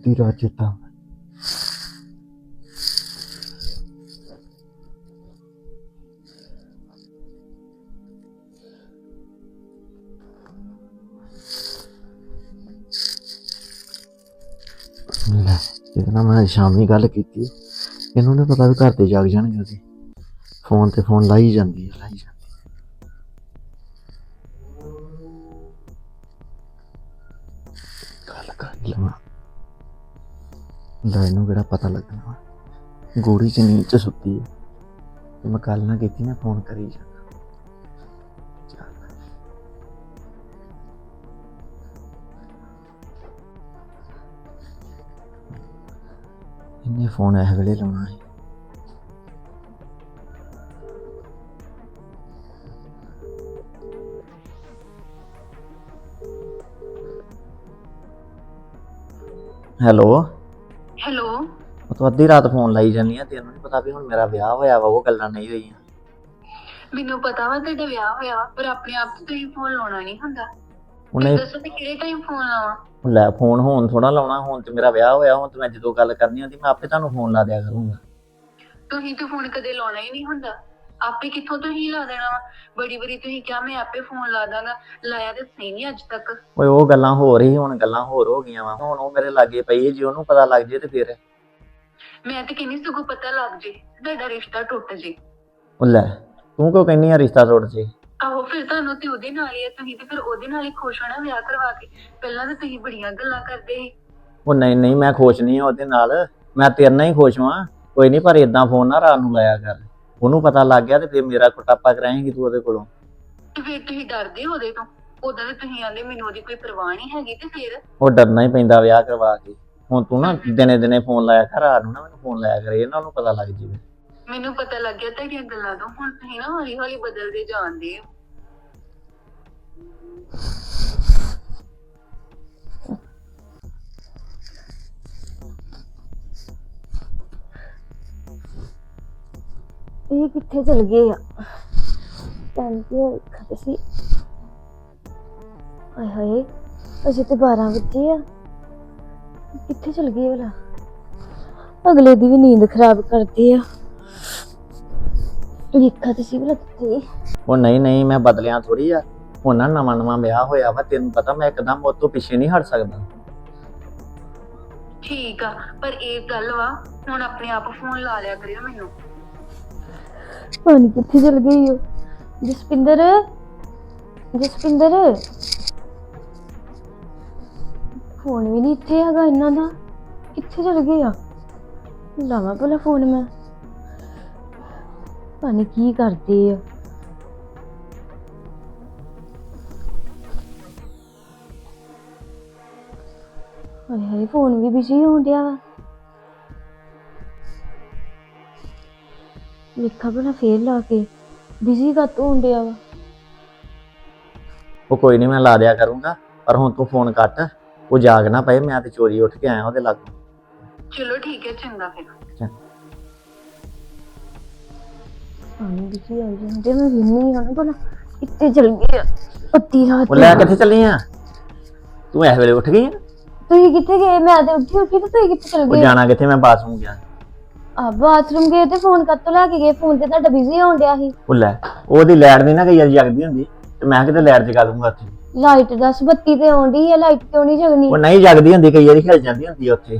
ਅੱਧੀ ਰਾਤ ਚੇਤਾ ਲੈ ਇਹਦੇ ਨਾਲ ਮੈਂ ਸ਼ਾਮੀ ਗੱਲ ਕੀਤੀ। ਇਹਨੂੰ ਨੇ ਪਤਾ ਵੀ ਘਰ ਤੇ ਜਾਗ ਜਾਣਗੇ ਉਹਦੇ। ਫੋਨ ਤੇ ਫੋਨ ਲਾਈ ਜਾਂਦੀ ਹੈ ਲਾਈ ਜਾਂਦੀ। ਹੈ। ਗੱਲ ਕਰ ਲਵਾਂ। ਲੈ ਇਹਨੂੰ ਕਿਹੜਾ ਪਤਾ ਲੱਗਣਾ ਵਾ। ਗੋੜੀ ਚ ਚ ਸੁੱਤੀ ਹੈ ਤੇ ਮੈਂ ਕੱਲ ਨਾ ਕੀਤੀ ਨਾ ਫੋਨ ਕਰੀ ਜਾ। ਇਹਨੇ ਫੋਨ ਇਹ ਵੇਲੇ ਲਾਉਣਾ ਹੈ ਹੈਲੋ। ਹੈਲੋ। ਉਹ ਤੂੰ ਅੱਧੀ ਰਾਤ ਫੋਨ ਲਾਈ ਜਾਂਦੀ ਆ ਤੈਨੂੰ ਨਹੀਂ ਪਤਾ ਵੀ ਹੁਣ ਮੇਰਾ ਵਿਆਹ ਹੋਇਆ ਵਾ ਉਹ ਗੱਲਾਂ ਨਹੀਂ ਹੋਈਆਂ। ਮੈਨੂੰ ਪਤਾ ਵਾ ਤੁਹਾਡਾ ਵਿਆਹ ਹੋਇਆ ਵਾ, ਪਰ ਆਪਣੇ ਆਪ ਤੋਂ ਤੁਸੀਂ ਫੋਨ ਲਾਉਣਾ ਨਹੀਂ ਹੁੰਦਾ। ਉਹਨੇ ਦੱਸੋ ਤੇ ਕਿਹੜੇ ਟਾਈਮ ਫੋਨ ਲਾਵਾਂ? ਲੈ ਫੋਨ ਹੁਣ ਥੋੜਾ ਲਾਉਣਾ ਹੁਣ ਤੇ ਮੇਰਾ ਵਿਆਹ ਹੋਇਆ ਹੁਣ ਤੇ ਮੈਂ ਜਦੋਂ ਗੱਲ ਕਰਨੀ ਹੁੰਦੀ ਮੈਂ ਆਪੇ ਤੁਹਾਨੂੰ ਫੋਨ ਲਾ ਦਿਆ ਕਰੂੰਗਾ। ਤੁਸੀਂ ਤੇ ਫੋਨ ਕਦੇ ਲਾਉਣਾ ਹੀ ਨਹੀਂ ਹੁੰਦਾ। ਆਪੇ ਕਿੱਥੋਂ ਤੁਸੀਂ ਲਾ ਦੇਣਾ ਵਾ? ਬੜੀ ਬੜੀ ਤੁਸੀਂ ਕਿਹਾ ਮੈਂ ਆਪੇ ਫੋਨ ਲਾ ਦਾਂਗਾ। ਲਾਇਆ ਤੇ ਸਹੀ ਨਹੀਂ ਅੱਜ ਤੱਕ। ਓਏ ਉਹ ਗੱਲਾਂ ਹੋ ਰਹੀ ਹੁਣ ਗੱਲਾਂ ਹੋਰ ਹੋ ਗਈਆਂ ਵਾ। ਹੁਣ ਉਹ ਮੇਰੇ ਲਾਗੇ ਪਈ ਹੈ ਜੇ ਉਹਨੂੰ ਪਤਾ ਲੱਗ ਜੇ ਤੇ ਫਿਰ। ਮੈਂ ਤੇ ਕਿੰਨੀ ਸਗੋਂ ਪਤਾ ਲੱਗ ਜੇ ਤੁਹਾਡਾ ਰਿਸ਼ਤਾ ਟੁੱਟ ਜੇ। ਉਹ ਲੈ ਤੂੰ ਕਿਉਂ ਕਹਿੰਨੀ ਆ ਰਿਸ਼ਤਾ ਤੋੜ ਜੇ? ਆਹੋ ਫਿਰ ਤੁਹਾਨੂੰ ਤੇ ਉਹਦੇ ਨਾਲ ਹੀ ਹੈ ਤੁਸੀਂ ਤੇ ਫਿਰ ਉਹਦੇ ਨਾਲ ਹੀ ਖੁਸ਼ ਹੋਣਾ ਵਿਆਹ ਕਰਵਾ ਕੇ। ਪਹਿਲਾਂ ਤਾਂ ਤੁਸੀਂ ਬੜੀਆਂ ਗੱਲਾਂ ਕਰਦੇ ਸੀ। ਉਹ ਨਹੀਂ ਨਹੀਂ ਮੈਂ ਖੁਸ਼ ਨਹੀਂ ਆ ਉਹਦੇ ਨਾਲ। ਮੈਂ ਤੇਰੇ ਨਾਲ ਹੀ ਖੁਸ਼ ਹਾਂ ਕੋਈ ਨਹੀਂ ਪਰ ਇਦਾਂ ਫੋਨ ਨਾ ਰਾਤ ਨੂੰ ਲਾਇਆ ਕਰ। ਉਹਨੂੰ ਪਤਾ ਲੱਗ ਗਿਆ ਤੇ ਫਿਰ ਮੇਰਾ ਕੁਟਾਪਾ ਕਰਾਏਂਗੀ ਤੂੰ ਉਹਦੇ ਕੋਲੋਂ। ਤੇ ਫਿਰ ਤੁਸੀਂ ਡਰਦੇ ਹੋ ਉਹਦੇ ਤੋਂ? ਉਦਾਂ ਤੇ ਤੁਸੀਂ ਆਂਦੇ ਮੈਨੂੰ ਉਹਦੀ ਕੋਈ ਪਰਵਾਹ ਨਹੀਂ ਹੈਗੀ ਤੇ ਫਿਰ? ਉਹ ਡਰਨਾ ਹੀ ਪੈਂਦਾ ਵਿਆਹ ਕਰਵਾ ਕੇ। ਹੁਣ ਤੂੰ ਨਾ ਦਿਨੇ ਦਿਨੇ ਫੋਨ ਲਾਇਆ ਕਰ ਰਾਤ ਨੂੰ ਨਾ ਮੈਨੂੰ ਫੋਨ ਲਾਇਆ ਕਰੇ ਇਹਨਾਂ ਨੂੰ ਪਤਾ ਲੱਗ ਜੀਵੇ। ਮੈਨੂੰ ਪਤਾ ਲੱਗ ਗਿਆ ਤੁਹਾਡੀਆਂ ਗੱਲਾਂ ਤੋਂ। ਹੁਣ ਤੁਸੀਂ ਨਾ ਹੌਲੀ ਹੌਲੀ ਬਦਲਦੇ ਜਾਂਦੇ ਹੋ। ਇਹ ਕਿੱਥੇ ਚਲ ਗਏ ਆ? ਕਹਿੰਦੇ ਖਤ ਸੀ ਹਾਏ ਹਾਏ ਅਜੇ ਤੇ 12 ਵਜੇ ਆ। ਕਿੱਥੇ ਚਲ ਗਏ ਭਲਾ? ਅਗਲੇ ਦੀ ਵੀ ਨੀਂਦ ਖਰਾਬ ਕਰਦੇ ਆ। ਵੇਖਾ ਤੇ ਸੀ ਭਲਾ ਕਿੱਥੇ। ਉਹ ਨਹੀਂ ਨਹੀਂ ਮੈਂ ਬਦਲਿਆ ਥੋੜੀ ਆ। ਹੁਣ ਨਾ ਨਵਾਂ ਨਵਾਂ ਵਿਆਹ ਹੋਇਆ ਵਾ ਤੈਨੂੰ ਪਤਾ ਮੈਂ ਇੱਕਦਮ ਉਹ ਤੋਂ ਪਿੱਛੇ ਨਹੀਂ ਹਟ ਸਕਦਾ। ਠੀਕ ਆ ਪਰ ਇਹ ਗੱਲ ਵਾ ਹੁਣ ਆਪਣੇ ਆਪ ਫੋਨ ਲਾ ਲਿਆ ਕਰਿਓ ਮੈਨੂੰ। ਪਾਣੀ ਕਿੱਥੇ ਚਲ ਗਈ ਹੋ ਜਸਪਿੰਦਰ ਜਸਪਿੰਦਰ। ਫੋਨ ਵੀ ਨਹੀਂ ਇੱਥੇ ਹੈਗਾ ਇਹਨਾਂ ਦਾ। ਕਿੱਥੇ ਚਲ ਗਏ ਆ? ਲਾਵਾਂ ਭਲਾ ਫੋਨ ਮੈਂ। ਪਾਣੀ ਕੀ ਕਰਦੇ ਆ। ਹਾਏ ਹਾਏ, ਫੋਨ ਵੀ ਬਿਜ਼ੀ ਹੋਣ ਡਿਆ ਵਾ। ਵੇਖਾ ਭਲਾ ਫੇਰ ਲਾ ਕੇ। ਬਿਜ਼ੀ ਕਾ ਹੋਣ ਡਿਆ ਵਾ ਉਹ ਕੋਈ ਨਹੀਂ ਮੈਂ ਲਾ ਦਿਆ ਕਰੂੰਗਾ ਪਰ ਹੁਣ ਤੂੰ ਫੋਨ ਕੱਟ। ਉਹ ਜਾਗ ਨਾ ਪਏ ਮੈਂ ਤੇ ਚੋਰੀ ਉੱਠ ਕੇ ਆਇਆ ਉਹਦੇ ਲਾਗੋਂ। ਚਲੋ ਠੀਕ ਹੈ ਚੰਗਾ ਫਿਰ। ਪਾਣੀ ਬਿਜ਼ੀ ਆਈ ਜਾਂਦੇ ਮੈਂ ਵਿੰਨੀ ਹਾਂ ਨਾ ਭਲਾ ਕਿੱਥੇ ਚਲ ਗਏ ਆ? ਅੱਧੀ ਰਾਤ ਉਹ ਲੈ ਕਿੱਥੇ ਚੱਲੀ ਆ? ਤੂੰ ਇਸ ਵੇਲੇ ਉੱਠ ਗਈ ਆ? ਤੁਸੀਂ ਕਿੱਥੇ ਗਏ? ਮੈਂ ਤੇ ਉੱਠੀ ਉੱਠੀ ਤੇ ਤੁਸੀਂ ਕਿੱਥੇ ਚਲ ਉਹ ਗਏ? ਜਾਣਾ ਕਿੱਥੇ? ਮੈਂ ਬਾਥਰੂਮ ਗਿਆ। ਆ ਬਾਥਰੂਮ ਗਏ ਤੇ ਫੋਨ ਕੱਤੋਂ ਲੈ ਕੇ ਗਏ? ਫੋਨ ਤੇ ਤੁਹਾਡਾ ਬਿਜ਼ੀ ਹੋਣ ਡਿਆ ਸੀ। ਉਹ ਲੈ ਉਹਦੀ ਲਾਈਟ ਨਹੀਂ ਨਾ ਕਈ ਵਾਰੀ ਜਗਦੀ ਹੁੰਦੀ ਤੇ ਮੈਂ ਕਿਤੇ ਲਾਈਟ ਜਗਾ ਦੂੰਗਾ ਉੱਥੇ। ਲਾਈਟ ਦਸ ਬੱਤੀ ਤੇ ਆਉਂਦੀ ਹੈ ਲਾਈਟ ਕਿਉਂ ਨਹੀਂ ਜਗਣੀ? ਉਹ ਨਹੀਂ ਜਗਦੀ ਹੁੰਦੀ ਕਈ ਵਾਰੀ ਹਿਲ ਜਾਂਦੀ ਹੁੰਦੀ ਆ ਉੱਥੇ।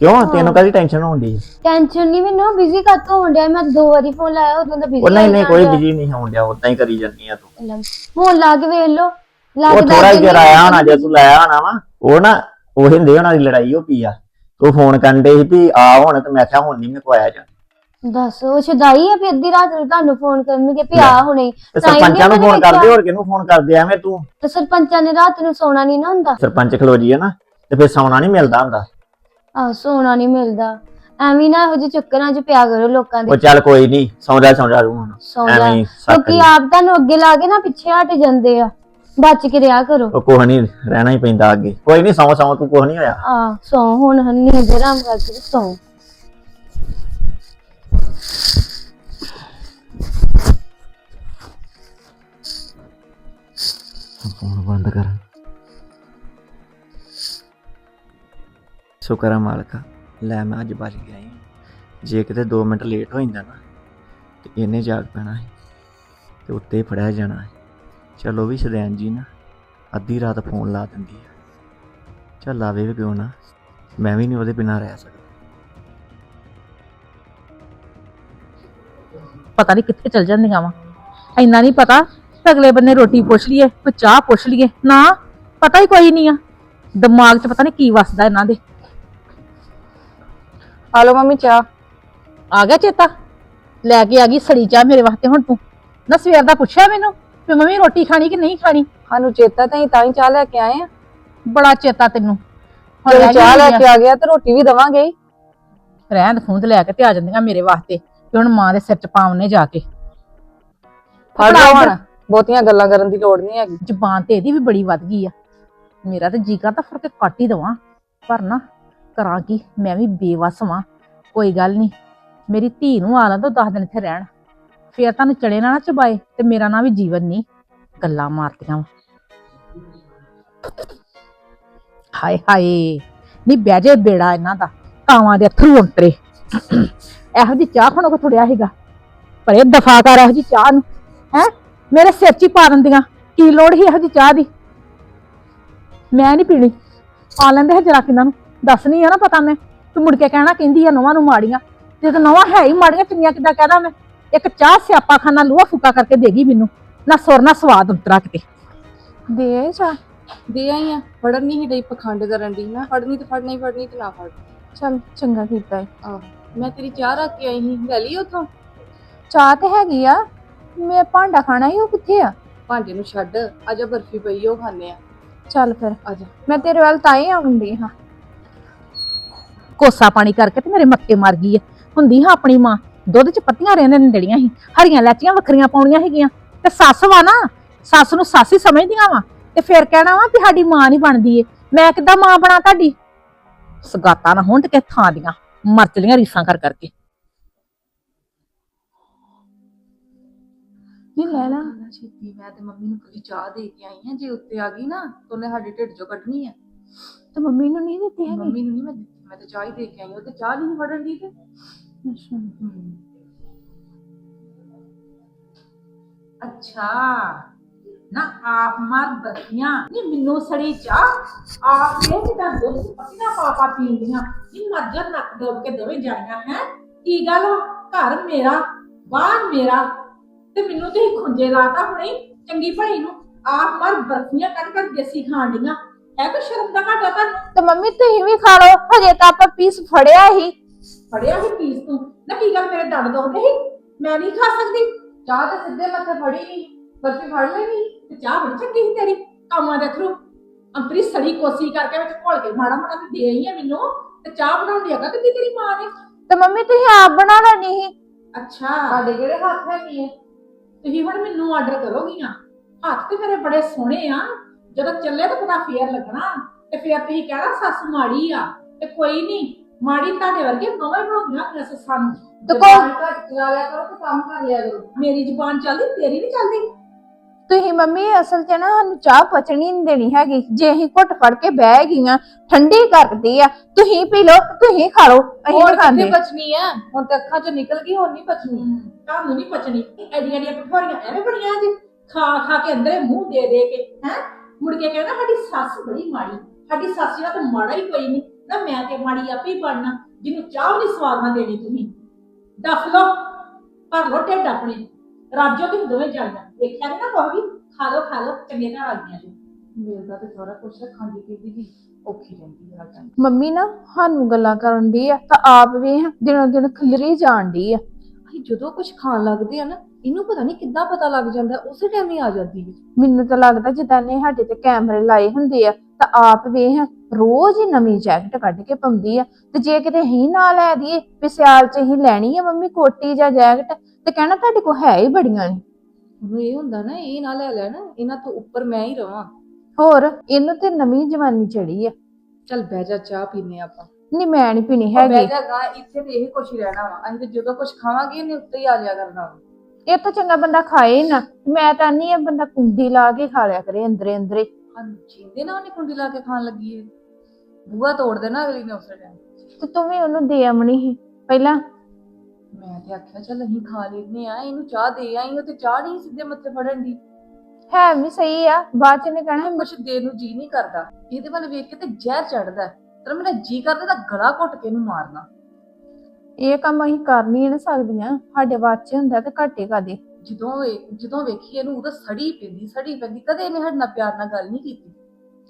ਕਿਉਂ? ਤੈਨੂੰ ਕਾਹਦੀ ਟੈਨਸ਼ਨ ਹੁੰਦੀ ਹੈ ਟੈਨਸ਼ਨ ਨਹੀਂ ਮੈਨੂੰ ਬਿਜ਼ੀ ਕੱਤੋਂ ਹੋਣ ਡਿਆ? ਮੈਂ ਦੋ ਵਾਰੀ ਫੋਨ ਲਾਇਆ ਉਦੋਂ ਦਾ ਉਹ ਬਿਜ਼ੀ ਨਹੀਂ ਨਹੀਂ ਕੋਈ ਬਿਜ਼ੀ ਨਹੀਂ ਹੋਣ ਡਿਆ ਉਦਾਂ ਹੀ ਕਰੀ ਜਾਂਦੀ ਆ ਤੂੰ। ਫੋਨ ਲਾ ਕੇ ਵੇਖ ਲਾ ਉਹ ਕੇ ਥੋੜਾ ਜਿਹਾ ਆਇਆ ਹੋਣਾ ਜੇ ਤੂੰ ਲਾਇਆ ਹੋਣਾ ਵਾ ਉਹ ਨਾ ਉਹ ਹਿੰਦੇ ਹੋਣਾ ਦੀ ਲੜਾਈ ਹੋ ਪਈ ਆ। ਤੂੰ ਫੋਨ ਕਰਨ ਦੇ ਸੀ ਵੀ ਆ ਹੁਣ ਤੇ ਮੈਂ ਕਿਹਾ ਹੁਣ ਨਹੀਂ ਮੈਂ ਕੋ ਆਇਆ ਜਾ ਦੱਸ ਉਹ ਸ਼ਦਾਈ ਆ ਫਿਰ ਅੱਧੀ ਰਾਤ ਨੂੰ ਤੁਹਾਨੂੰ ਫੋਨ ਕਰਨਗੇ ਵੀ ਆ ਹੁਣੇ। ਤੇ Time ਨੀ ਸਰਪੰਚਾਂ ਨੂੰ ਉਹਨਾਂ ਫੋਨ ਨੇ ਕਰਦੇ ਹੋਰ ਕਿਹਨੂੰ ਫੋਨ ਕਰਦੇ ਐਵੇਂ ਤੂੰ? ਤੇ ਸਰਪੰਚਾਂ ਨੇ ਰਾਤ ਨੂੰ ਸੌਣਾ ਨਹੀਂ ਨਾ ਹੁੰਦਾ। ਸਰਪੰਚ ਖਲੋਜੀ ਆ ਨਾ ਤੇ ਫਿਰ ਸੌਣਾ ਨਹੀਂ ਮਿਲਦਾ ਹੁੰਦਾ। ਆ ਸੌਣਾ ਨਹੀਂ ਮਿਲਦਾ। ਐਵੇਂ ਨਾ ਇਹੋ ਜਿਹੇ ਚੱਕਰਾਂ 'ਚ ਪਿਆ ਕਰੋ ਲੋਕਾਂ ਉਹ ਦੇ ਚੱਲ ਕੋਈ ਨਹੀਂ ਸੌਂ ਜਾ ਸੌਂ ਜਾ ਤੂੰ ਹੁਣ। ਸੌਂ ਜਾ ਐਵੇਂ ਹੀ ਸੱਤ ਆਪ ਤੁਹਾਨੂੰ ਅੱਗੇ ਲਾ ਕੇ ਨਾ ਪਿੱਛੇ ਹਟ ਜਾਂਦੇ ਆ। ਬਚ ਕੇ ਰਿਹਾ ਕਰੋ। ਉਹ ਕੁਛ ਨਹੀਂ ਰਹਿਣਾ ਹੀ ਪੈਂਦਾ ਅੱਗੇ। ਕੋਈ ਨਹੀਂ ਸੌਂ ਸੌਂ ਤੂੰ ਕੁਛ ਨਹੀਂ ਹੋਇਆ। ਆ ਸੌ ਹੁਣ ਹੰਨੀ ਆਰਾਮ ਕਰਕੇ ਸੌ। ਫੋਨ ਬੰਦ ਕਰ। ਸ਼ੁਕਰ ਆ ਮਾਲਕਾ ਲੈ ਮੈਂ ਅੱਜ ਬਚ ਗਿਆ ਈ। ਜੇ ਕਿਤੇ 2 ਮਿੰਟ ਲੇਟ ਹੋ ਜਾਂਦਾ ਨਾ ਤੇ ਇਹਨੇ ਜਾਗ ਪੈਣਾ ਸੀ ਤੇ ਉੱਤੇ ਫੜਿਆ ਜਾਣਾ ਹੈ ਚਲੋ ਵੀ ਸਦੈਨ ਜੀ ਨਾ ਅੱਧੀ ਰਾਤ ਫੋਨ ਲਾ ਦਿੰਦੀ ਹੈ ਚੱਲ ਆਵੇ ਵੀ ਕਿਉਂ ਨਾ ਮੈਂ ਵੀ ਨਹੀਂ ਉਹਦੇ ਬਿਨਾਂ ਰਹਿ ਸਕਦਾ। ਪਤਾ ਨਹੀਂ ਕਿੱਥੇ ਚਲ ਜਾਂਦੀਆਂ ਵਾ। ਇੰਨਾ ਨਹੀਂ ਪਤਾ ਅਗਲੇ ਬੰਨੇ ਰੋਟੀ ਪੁੱਛ ਲਈਏ ਕੋਈ ਚਾਹ ਪੁੱਛ ਲਈਏ। ਨਾ ਪਤਾ ਹੀ ਕੋਈ ਨਹੀਂ ਆ। ਦਿਮਾਗ 'ਚ ਪਤਾ ਨਹੀਂ ਕੀ ਵਸਦਾ ਇਹਨਾਂ ਦੇ। ਆ ਲਓ ਮੰਮੀ ਚਾਹ। ਆ ਗਿਆ ਚੇਤਾ? ਲੈ ਕੇ ਆ ਗਈ ਸੜੀ ਚਾਹ ਮੇਰੇ ਵਾਸਤੇ ਹੁਣ ਤੂੰ। ਨਾ ਸਵੇਰ ਦਾ ਪੁੱਛਿਆ ਮੈਨੂੰ? ਵੀ ਮੰਮੀ ਰੋਟੀ ਖਾਣੀ ਕਿ ਨਹੀਂ ਖਾਣੀ? ਸਾਨੂੰ ਚੇਤਾ ਤਾਂ ਹੀ ਤਾਂ ਹੀ ਚਾਹ ਲੈ ਕੇ ਆਏ ਆ। ਬੜਾ ਚੇਤਾ ਤੈਨੂੰ। ਹੁਣ ਰਹਿ ਚਾਹ ਲੈ। ਕੇ ਆ ਗਿਆ ਤੇ ਰੋਟੀ ਵੀ ਦਵਾਂਗੇ ਹੀ। ਰਹਿੰਦ ਖੂੰਦ ਲੈ ਕੇ ਤੇ ਆ ਜਾਂਦੀਆਂ ਮੇਰੇ ਵਾਸਤੇ ਤੇ ਹੁਣ ਮਾਂ ਦੇ ਸਿਰ 'ਚ ਪਾਉਣੇ ਜਾ ਕੇ। ਫੜ ਲਓ। ਹੁਣ। ਬਹੁਤੀਆਂ ਗੱਲਾਂ ਕਰਨ ਦੀ ਲੋੜ ਨਹੀਂ ਹੈਗੀ। ਜ਼ਬਾਨ ਤੇ ਇਹਦੀ ਵੀ ਬੜੀ ਵੱਧ ਗਈ ਆ। ਮੇਰਾ ਤੇ ਜੀ ਕਰਦਾ ਫੜ ਕੇ ਕੱਟ ਹੀ ਦਵਾਂ। ਪਰ ਨਾ ਕਰਾਂ ਕੀ? ਮੈਂ ਵੀ ਬੇਵਸ ਵਾਂ। ਕੋਈ ਗੱਲ ਨਹੀਂ। ਮੇਰੀ ਧੀ ਨੂੰ ਆ ਲਾਂ ਦੋ 10 ਦਿਨ ਇੱਥੇ ਰਹਿਣ। ਫੇਰ ਤੁਹਾਨੂੰ ਚੜੇ ਨਾ ਨਾ ਚਬਾਏ ਤੇ ਮੇਰਾ ਨਾਂ ਵੀ ਜੀਵਨ ਨਹੀਂ ਗੱਲਾਂ ਮਾਰਦੀਆਂ ਵਾਂ। ਹਾਏ ਹਾਏ ਨਹੀਂ ਬਹਿ ਜੇ ਬੇੜਾ ਇਹਨਾਂ ਦਾ, ਕਾਵਾਂ ਦੇ ਥਰੂ ਅੰਤਰੇ। ਇਹੋ ਜੀ ਚਾਹ ਖਣੋ ਕੋ ਥੁੜਿਆ ਸੀਗਾ? ਪਰ ਇਹ ਦਫਾ ਕਰ ਇਹੋ ਜੀ ਚਾਹ ਨੂੰ, ਹੈ? ਮੇਰੇ ਸਿਰ 'ਚ ਹੀ ਪਾ ਦਿੰਦੀਆਂ, ਕੀ ਲੋੜ ਸੀ ਇਹੋ ਜੀ ਚਾਹ ਦੀ? ਮੈਂ ਨਹੀਂ ਪੀਣੀ। ਆ ਲੈਂਦੇ ਹੈ ਜਰਾ ਕਿਨਾਂ ਨੂੰ। ਦੱਸਣੀ ਆ ਨਾ ਪਤਾ ਮੈਂ। ਤੂੰ ਮੁੜ ਕੇ ਕਹਿਣਾ ਕਹਿੰਦੀ ਆ ਨਵਾਂ ਨੂੰ ਮਾੜੀਆਂ। ਜੇ ਤਾਂ ਨਵਾਂ ਹੈ ਹੀ ਮਾੜੀਆਂ ਚੰਗੀਆਂ ਕਿੱਦਾਂ ਕਹਿਦਾ ਮੈਂ? ਇੱਕ ਚਾਹ ਸਿਆਪਾ ਖਾਨਾ ਲੂਆ ਫੁਕਾ ਕਰਕੇ ਦੇਗੀ ਮੈਨੂੰ। ਨਾ ਸੁਰ ਨਾ ਸਵਾਦ ਉਤਰਾ ਕਿਤੇ। ਦੇ ਆਏ ਚਾਹ? ਦੇ ਆਈ ਆ। ਫੜਨ ਨਹੀਂ ਹੀ ਡਈ ਪਖੰਡ ਕਰਨ ਦੀ ਮੈਂ ਫੜਨੀ ਤੇ ਫੜਨੀ ਹੀ ਫੜਨੀ ਤੇ ਨਾ ਫੜ। ਚਲ ਚੰਗਾ ਕੀਤਾ ਏ। ਆਹ ਮੈਂ ਤੇਰੀ ਚਾਹ ਰੱਖ ਕੇ ਆਈ ਸੀ। ਲੈ ਲਈ ਉਥੋਂ? ਚਾਹ ਤੇ ਹੈਗੀ ਆ। ਮੈਂ ਭਾਂਡਾ ਖਾਣਾ ਹੀ ਉਹ ਕਿੱਥੇ ਆ? ਭਾਂਡੇ ਨੂੰ ਛੱਡ। ਆਜਾ ਬਰਫੀ ਪਈ ਉਹ ਖਾਣੇ ਆ। ਚੱਲ ਫਿਰ। ਆਜਾ ਮੈਂ ਤੇਰੇ ਵੱਲ ਤਾਂ ਹੀ ਆਉਂਦੀ ਹਾਂ। ਕੋਸਾ ਪਾਣੀ ਕਰਕੇ ਤੇ ਮੇਰੇ ਮੱਥੇ ਮਰ ਗਈ ਹੈ ਹੁੰਦੀ ਹਾਂ ਆਪਣੀ ਮਾਂ। ਦੁੱਧ 'ਚ ਪੱਤੀਆਂ ਰਹਿੰਦੇ ਨੇ ਡੜੀਆਂ ਸੀ। ਹਰੀਆਂ ਲੈਚੀਆਂ ਵੱਖਰੀਆਂ ਪਾਉਣੀਆਂ ਹੈਗੀਆਂ ਤੇ ਸੱਸ ਵਾ ਨਾ ਸੱਸ ਨੂੰ ਸੱਸ ਹੀ ਸਮਝਦੀਆਂ ਵਾ। ਤੇ ਫਿਰ ਕਹਿਣਾ ਵਾ ਵੀ ਸਾਡੀ ਮਾਂ ਨਹੀਂ ਬਣਦੀ ਏ। ਮੈਂ ਕਿੱਦਾਂ ਮਾਂ ਬਣਾ ਤੁਹਾਡੀ? ਸਗਾਤਾਂ ਨਾ ਹੋਣ ਤੇ ਕਿ ਥਾਂ ਦੀਆਂ। ਮਰ ਚਲੀਆਂ ਰੀਸਾਂ ਕਰ ਕਰਕੇ। ਨਹੀਂ ਲੈ ਲਾ। ਛੇਤੀ ਮੈਂ ਤੇ ਮੰਮੀ ਨੂੰ ਕੱਲੀ ਚਾਹ ਦੇ ਕੇ ਆਈ ਆ। ਜੇ ਉੱਤੇ ਆ ਗਈ ਨਾ ਤਾਂ ਉਹਨੇ ਸਾਡੇ ਢਿੱਡ ਚੋਂ ਕੱਢਣੀ ਆ। ਤੇ ਮੰਮੀ ਨੂੰ ਨਹੀਂ ਦਿੱਤੀ ਹੈਗੀ? ਮੰਮੀ ਨੂੰ ਨਹੀਂ ਮੈਂ ਦਿੱਤੀ। ਮੈਂ ਤੇ ਚਾਹ ਹੀ ਦੇ ਕੇ ਆਈ ਉਹ ਤੇ ਚਾਹ ਨਹੀਂ ਫੜਨ ਦੀ ਤੇ। ਅੱਛਾ। ਨਾ ਆਪ ਮਾਰ ਬੱਤੀਆਂ ਨਹੀਂ ਮੈਨੂੰ ਸੜੀ ਚਾਹ। ਆਪ ਇਹ ਜਿੱਦਾਂ ਦੁੱਧ ਚ ਪਾ ਪਾ ਪੀਂਦੀਆਂ। ਇਹ ਮਰਜਾ ਨੱਕ ਡੋਬ ਕੇ ਦੋਵੇਂ ਜਾਣੀਆਂ, ਹੈ? ਕੀ ਗੱਲ ਘਰ ਮੇਰਾ, ਬਾਹਰ ਮੇਰਾ। ਤੇ ਮੈਨੂੰ ਤੇ ਖੁੰਝੇ ਲਾਤਾ ਹੁਣੇ ਚੰਗੀ ਭਲੀ ਨੂੰ। ਆਪ ਮਾਰ ਬਰਫੀਆਂ ਕੱਢ ਕੱਢ ਦੇਸੀ ਖਾਣ ਡੀਆਂ। ਹੈ ਕੋਈ ਸ਼ਰਮ ਦਾ ਘਾਟਾ ਤੁਹਾਨੂੰ? ਤੇ ਮੰਮੀ, ਤੁਸੀਂ ਵੀ ਖਾ ਲਓ। ਹਜੇ ਤਾਂ ਆਪਾਂ ਪੀਸ ਫੜਿਆ ਹੀ। ਫੜਿਆ ਸੀ ਪੀਸ ਤੂੰ? ਨਾ ਕੀ ਗੱਲ ਮੇਰੇ ਦੰਦ ਦੋਦੇ ਸੀ? ਮੈਂ ਨਹੀਂ ਖਾ ਸਕਦੀ। ਚਾਹ ਤੇ ਸਿੱਧੇ ਮੱਥੇ ਫੜੀ ਨਹੀਂ। ਬਰਫੀ ਫੜ ਲੈਣੀ। ਤੇ ਚਾਹ ਬੜੀ ਚੰਗੀ ਸੀ ਤੇਰੀ। ਕਾਮਾਂ ਦੇ ਥਰੂ ਅੰਤਰੀ ਸੜੀ ਕੋਸੀ ਕਰਕੇ ਵਿੱਚ ਘੋਲ ਕੇ ਮਾੜਾ ਮਾੜਾ ਤੇ ਦੇ ਆਈ ਆ ਮੈਨੂੰ। ਤੇ ਚਾਹ ਬਣਾਉਣ ਦੀ ਅਗਾ ਕਿ ਤੇਰੀ ਮਾਂ ਨੇ? ਤੇ ਮੰਮੀ ਤੁਸੀਂ ਆਪ ਬਣਾ ਲੈਣੀ ਸੀ? ਅੱਛਾ। ਸਾਡੇ ਕਿਹੜੇ ਹੱਥ ਹੈਗੀ ਹੈ ਤੁਸੀਂ ਹੁਣ ਮੈਨੂੰ ਆਰਡਰ ਕਰੋਗੀਆਂ। ਹੱਥ ਤੇ ਮੇਰੇ ਬੜੇ ਸੋਹਣੇ ਆ। ਜਦੋਂ ਚੱਲੇ ਤਾਂ ਪਤਾ ਫੇਰ ਲੱਗਣਾ। ਤੇ ਫੇਰ ਤੁਸੀਂ ਕਹਿਣਾ ਸੱਸ ਮਾੜੀ ਆ। ਤੇ ਕੋਈ ਨਹੀਂ। ਮਾੜੀ ਤੁਹਾਡੇ ਵਰਗੇ ਦੋਵੇਂ ਬਣਾਉਂਦੀਆਂ ਹੁੰਦੀਆਂ ਸੱਸਾਂ ਨੂੰ ਤੇ ਜ਼ੁਬਾਨ ਘੱਟ ਚਲਾ ਲਿਆ ਕਰੋ ਤੇ ਕੰਮ ਕਰ ਲਿਆ ਕਰੋ। ਮੇਰੀ ਜ਼ੁਬਾਨ ਚੱਲਦੀ ਤੇਰੀ ਨਹੀਂ ਚੱਲਦੀ। ਤੁਸੀਂ ਮੰਮੀ ਅਸਲ 'ਚ ਨਾ ਸਾਨੂੰ ਚਾਹ ਪਚਣੀ ਨਹੀਂ ਦੇਣੀ ਹੈਗੀ। ਜੇ ਅਸੀਂ ਘੁੱਟ ਫੜ ਕੇ ਬਹਿ ਗਈਆਂ ਠੰਡੀ ਕਰਦੀ ਆ ਤੁਸੀਂ ਪੀ ਲਓ ਤੁਸੀਂ ਖਾ ਲਓ ਅਸੀਂ ਹੋਰ ਨਹੀਂ ਖਾਂਦੇ। ਬਚਣੀ ਆ? ਹੁਣ ਤੇ ਅੱਖਾਂ ਚੋਂ ਨਿਕਲ ਗਈ ਹੁਣ ਨਹੀਂ ਬਚਣੀ ਤੁਹਾਨੂੰ ਨਹੀਂ ਪਚਣੀ। ਐਡੀਆਂ ਐਡੀਆਂ ਪਠੋਰੀਆਂ ਐਵੇਂ ਬਣੀਆਂ ਜੀ। ਖਾ ਖਾ ਕੇ ਅੰਦਰੇ ਮੂੰਹ ਦੇ ਦੇ ਕੇ ਹੈ? ਮੁੜ ਕੇ ਕਹਿੰਦਾ ਸਾਡੀ ਸੱਸ ਬੜੀ ਮਾੜੀ। ਸਾਡੀ ਸੱਸ ਜਿਹੜਾ ਤਾਂ ਮਾੜਾ ਹੀ ਕੋਈ ਨਹੀਂ ਨਾ ਮੈਂ ਤੇ ਮਾੜੀ ਆਪੇ ਹੀ ਬਣਨਾ ਜਿਹਨੂੰ ਚਾਹ ਨਹੀਂ ਸਵਾਦ ਨਾ ਦੇਣੀ ਤੁਸੀਂ। ਡੱਫ ਲੋ ਪਰ ਲੋ ਢਿੱਡ ਆਪਣੇ। ਰਾਜੋ ਤੁਸੀਂ ਦੋਵੇਂ ਜਾਣਾ ਦੇਖਿਆ ਨੀ ਨਾ ਕੋਈ ਵੀ? ਖਾ ਲੋ ਖਾ ਲੋ ਚੰਗੇ ਘਰ ਆ ਗਈਆਂ ਜੀ ਮਿਲਦਾ ਤੇ ਸਾਰਾ ਕੁਝ ਖਾਂਦੀ ਪੀਂਦੀ ਦੀ ਔਖੀ ਰਹਿੰਦੀ ਹੈ ਰਾਜਾਂ ਮੰਮੀ ਨਾ ਸਾਨੂੰ ਗੱਲਾਂ ਕਰਨ ਦੀ ਆ ਤਾਂ ਆਪ ਵੀ ਦਿਨੋਂ ਦਿਨ ਖਿਲਰੀ ਜਾਣ ਦੀ ਆ। ਅਸੀਂ ਜਦੋਂ ਕੁਝ ਖਾਣ ਲੱਗਦੇ ਆ ਨਾ ਇਹਨੂੰ ਪਤਾ ਨਹੀਂ ਕਿੱਦਾਂ ਪਤਾ ਲੱਗ ਜਾਂਦਾ ਉਸੇ ਟਾਈਮ ਹੀ ਆ ਜਾਂਦੀ ਹੈ ਮੈਨੂੰ ਤਾਂ ਲੱਗਦਾ ਜਿੱਦਾਂ ਨੇ ਸਾਡੇ ਤੇ ਕੈਮਰੇ ਲਾਏ ਹੁੰਦੇ ਆ ਤਾਂ ਆਪ ਵੇਖ ਰੋਜ਼ ਹੀ ਨਵੀਂ ਜੈਕਟ ਕੱਢ ਕੇ ਪਾਉਂਦੀ ਆ। ਤੇ ਜੇ ਕਿਤੇ ਹੀ ਨਾ ਲੈ ਦਈਏ ਵੀ ਸਿਆਲ ਚ ਹੀ ਲੈਣੀ ਆ ਮੰਮੀ ਕੋਟੀ ਜਾਂ ਜੈਕਟ ਤੇ ਕਹਿਣਾ ਤੁਹਾਡੇ ਕੋਲ ਹੈ ਹੀ ਬੜੀਆਂ ਨੇ। ਉਹਨੂੰ ਇਹ ਹੁੰਦਾ ਨਾ ਇਹ ਨਾ ਲੈ ਲੈਣ ਇਹਨਾਂ ਤੋਂ ਉੱਪਰ ਮੈਂ ਹੀ ਰਵਾਂ। ਹੋਰ ਇਹਨੂੰ ਤੇ ਨਵੀਂ ਜਵਾਨੀ ਚੜੀ ਆ। ਚੱਲ ਬਹਿ ਜਾ ਚਾਹ ਪੀਨੇ ਆਪਾਂ। ਨਹੀਂ ਮੈਂ ਨਹੀਂ ਪੀਣੀ ਬਹਿ ਹੈਗੀ। ਜਾ ਗਾ ਇੱਥੇ ਤੇ ਇਹ ਕੁਛ ਹੀ ਰਹਿਣਾ ਵਾ। ਅਸੀਂ ਤੇ ਜਦੋਂ ਕੁਛ ਖਾਵਾਂਗੇ ਇਹਨੇ ਉੱਤੇ ਹੀ ਆ ਜਾਇਆ ਕਰਨਾ ਵਾ। ਇਹ ਤਾਂ ਚੰਗਾ ਬੰਦਾ ਖਾਏ ਹੀ ਨਾ। ਮੈਂ ਤਾਂ ਨਹੀਂ ਆ ਬੰਦਾ ਕੁੰਡੀ ਲਾ ਕੇ ਖਾ ਲਿਆ ਕਰੇ ਅੰਦਰੇ ਅੰਦਰੇ ਸਾਨੂੰ ਜੀਂਦੇ ਨਾ ਉਹਨੇ ਕੁੰਡੀ ਲਾ ਕੇ ਖਾਣ ਲੱਗੀ ਏ ਬੂਆ ਤੋੜ ਦੇਣਾ ਅਗਲੀ ਨੇ ਉਸੇ ਟਾਈਮ ਤੇ ਤੂੰ ਵੀ ਉਹਨੂੰ ਦੇ ਆਮਣੀ ਸੀ ਪਹਿਲਾਂ। ਮੈਂ ਤੇ ਆਖਿਆ ਚੱਲ ਅਸੀਂ ਖਾ ਲੈਨੇ ਆ ਇਹਨੂੰ ਚਾਹ ਦੇ ਆਈ ਉਹ ਤੇ ਚਾਹ ਨਹੀਂ ਸਿੱਧੇ ਮੱਥੇ ਫੜਨ ਦੀ। ਹੈ ਵੀ ਸਹੀ ਆ ਬਾਅਦ ਚ ਨੇ ਕਹਿਣਾ ਕੁਛ ਦੇਰ ਨੂੰ ਜੀ ਨਹੀਂ ਕਰਦਾ। ਇਹਦੇ ਵੱਲ ਵੇਖ ਕੇ ਤੇ ਜ਼ਹਿਰ ਚੜਦਾ ਤੇਰਾ ਮੇਰਾ ਜੀ ਕਰਦਾ ਤਾਂ ਗਲਾ ਘੁੱਟ ਕੇ ਇਹਨੂੰ ਮਾਰਨਾ। ਇਹ ਕੰਮ ਅਸੀਂ ਕਰ ਨਹੀਂ ਨਾ ਸਕਦੀਆਂ। ਸਾਡੇ ਬਾਅਦ ਚ ਹੁੰਦਾ ਤੇ ਘਾਟੇ ਕਾਦੇ ਜਦੋਂ ਜਦੋਂ ਵੇਖੀ ਇਹਨੂੰ ਉਹਦਾ ਸੜੀ ਪੈਂਦੀ ਸੜੀ ਪੈਂਦੀ। ਕਦੇ ਇਹਨੇ ਸਾਡੇ ਨਾਲ ਪਿਆਰ ਨਾਲ ਗੱਲ ਨਹੀਂ ਕੀਤੀ।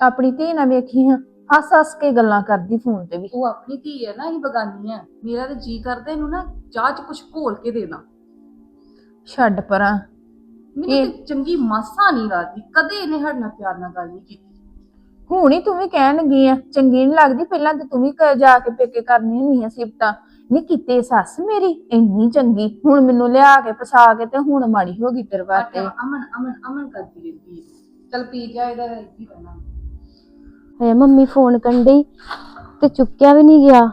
ਆਪਣੀ ਧੀ ਨਾਲ ਵੇਖੀ ਹਾਂ। ਹੱਸ ਹੱਸ ਕੇ ਗੱਲਾਂ ਕਰਦੀ ਫੋਨ ਤੇ ਵੀ। ਉਹ ਆਪਣੀ ਧੀ ਹੈ ਨਾ ਅਸੀਂ ਬਗਾਨੀ ਆ ਮੇਰਾ ਤੇ ਜੀ ਕਰਦਾ ਇਹਨੂੰ ਨਾ ਚਾਹ ਚ ਕੁਛ ਘੋਲ ਕੇ ਦੇਣਾ। ਛੱਡ ਪਰਾਂ। ਮੈਨੂੰ ਇਹ- ਤੇ ਚੰਗੀ ਮਾਸਾ ਨਹੀਂ ਲੱਗਦੀ। ਕਦੇ ਇਹਨੇ ਸਾਡੇ ਨਾਲ ਪਿਆਰ ਨਾਲ ਗੱਲ ਨਹੀਂ ਕੀਤੀ। ਹੁਣ ਹੀ ਤੂੰ ਵੀ ਕਹਿਣ ਲੱਗੀ ਆ ਚੰਗੀ ਨਹੀਂ ਲੱਗਦੀ। ਪਹਿਲਾਂ ਤੇ ਤੂੰ ਵੀ ਕ- ਜਾ ਕੇ ਪੇਕੇ ਕਰਨੀ ਹੁੰਦੀ ਆ ਸਿਫਤਾਂ ਨਹੀਂ ਕਿਤੇ ਸੱਸ ਮੇਰੀ ਇੰਨੀ ਚੰਗੀ। ਹੁਣ ਮੈਨੂੰ ਲਿਆ ਕੇ ਫਸਾ ਕੇ ਤੇ ਹੁਣ ਮਾੜੀ ਹੋ ਗਈ ਤੇਰੇ ਵਾਸਤੇ। ਅਮਨ ਅਮਨ ਅਮਨ ਕਰਦੀ ਰਹਿੰਦੀ ਹੈ ਚਲ ਪੀ ਜਾ ਇਹਦਾ ਕੀ ਕਰਨਾ? ਹਏ ਮੰਮੀ ਫੋਨ ਕਰਨ ਡਈ ਤੇ ਚੁੱਕਿਆ ਵੀ ਨਹੀਂ ਗਿਆ।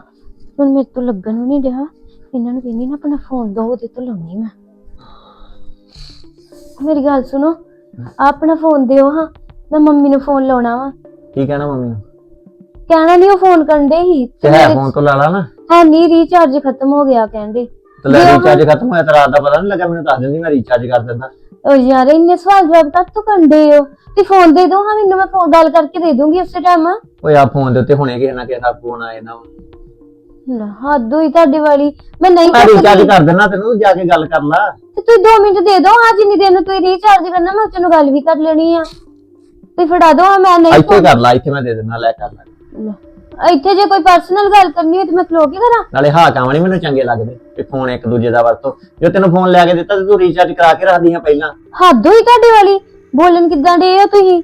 ਹੁਣ ਮੇਰੇ ਤੋਂ ਲੱਗਣ ਵੀ ਨਹੀਂ ਰਿਹਾ ਇਹਨਾਂ ਨੂੰ ਕਹਿੰਦੀ ਨਾ ਆਪਣਾ ਫੋਨ ਦੋ ਉਹਦੇ ਤੋਂ ਲਾਉਣੀ ਮੈਂ। ਮੇਰੀ ਗੱਲ ਸੁਣੋ ਆਹ ਆਪਣਾ ਫੋਨ ਦਿਓ ਹਾਂ। ਮੈਂ ਮੰਮੀ ਨੂੰ ਫੋਨ ਲਾਉਣਾ ਵਾ। ਕੀ ਕਹਿਣਾ ਮੰਮੀ ਨੂੰ? ਕਹਿਣਾ ਨਹੀਂ ਉਹ ਫੋਨ ਕਰਨ ਡੇ ਹੀ ਤੇ ਹੈ ਫੋਨ ਤੋਂ ਲਾ ਲਾ ਨਾ। ਹੈ ਨਹੀਂ ਰੀਚਾਰਜ ਖਤਮ ਹੋ ਗਿਆ ਕਹਿੰਦੇ ਤੇ ਲੈ ਰੀਚਾਰਜ ਖਤਮ ਹੋਇਆ ਤਾਂ ਰਾਤ ਦਾ ਪਤਾ ਨਹੀਂ ਲੱਗਾ ਮੈਨੂੰ ਦੱਸ ਦਿੰਦੀ ਮੈਂ ਰੀਚਾਰਜ ਕਰ ਦਿੰਦਾ। ਉਹ ਯਾਰ ਇੰਨੇ ਸਵਾਲ ਜਵਾਬ ਤੱਕ ਤੂੰ ਕਰਦੇ ਹੋ। ਤੇ ਫੋਨ ਦੇ ਦੋ ਹਾਂ ਮੈਨੂੰ ਮੈਂ ਫੋਨ ਗੱਲ ਕਰਕੇ ਦੇ ਦੂੰਗੀ ਉਸੇ ਟਾਈਮ ਓਏ ਆ ਫੋਨ ਦੇ ਉੱਤੇ ਹੁਣੇ ਕਿਸੇ ਨਾ ਕਿਸੇ ਦਾ ਫੋਨ ਆਏ ਨਾ ਲੈ ਹੱਦ ਹੋਈ ਤੁਹਾਡੀ ਵਾਲੀ। ਮੈਂ ਨਹੀਂ ਕਰ ਰੀਚਾਰਜ ਕਰ ਦਿੰਦਾ ਤੈਨੂੰ ਜਾ ਕੇ ਗੱਲ ਕਰ ਲਾ। ਤੇ ਤੂੰ 2 ਮਿੰਟ ਦੇ ਦੋ ਹਾਂ ਜਿੰਨੀ ਦੇਰ ਨੂੰ ਤੂੰ ਰੀਚਾਰਜ ਕਰਨਾ ਮੈਂ ਤੈਨੂੰ ਗੱਲ ਵੀ ਕਰ ਲੈਣੀ ਆ। ਤੇ ਫੜਾ ਦੋ ਮੈਂ ਨਹੀਂ ਇੱਥੇ ਕਰ ਲਾ ਇੱਥੇ ਮੈਂ ਦੇ ਦਿੰਦਾ ਲੈ ਕਰ ਲੈ। ਲੈ, ਇੱਥੇ ਜੇ ਕੋਈ ਪਰਸਨਲ ਗੱਲ ਕਰਨੀ ਹੋਈ ਤੇ ਮੈਂ ਖਲੋ ਕੇ ਕਰਾਂ? ਨਾਲੇ ਹਾਂ ਕੰਮ ਨਹੀਂ ਮੈਨੂੰ ਚੰਗੇ ਲੱਗਦੇ ਕਿ ਫੋਨ ਇੱਕ ਦੂਜੇ ਦਾ ਵਰਤੋ। ਜੇ ਤੈਨੂੰ ਫੋਨ ਲਿਆ ਕੇ ਦਿੱਤਾ ਤੇ ਤੂੰ ਰੀਚਾਰਜ ਕਰਾ ਕੇ ਰੱਖਦੀ ਆ ਪਹਿਲਾਂ। ਹੱਦ ਹੋਈ ਤੁਹਾਡੀ ਵਾਲੀ? ਬੋਲਣ ਕਿੱਦਾਂ ਡੇ ਹੋ ਤੁਸੀਂ?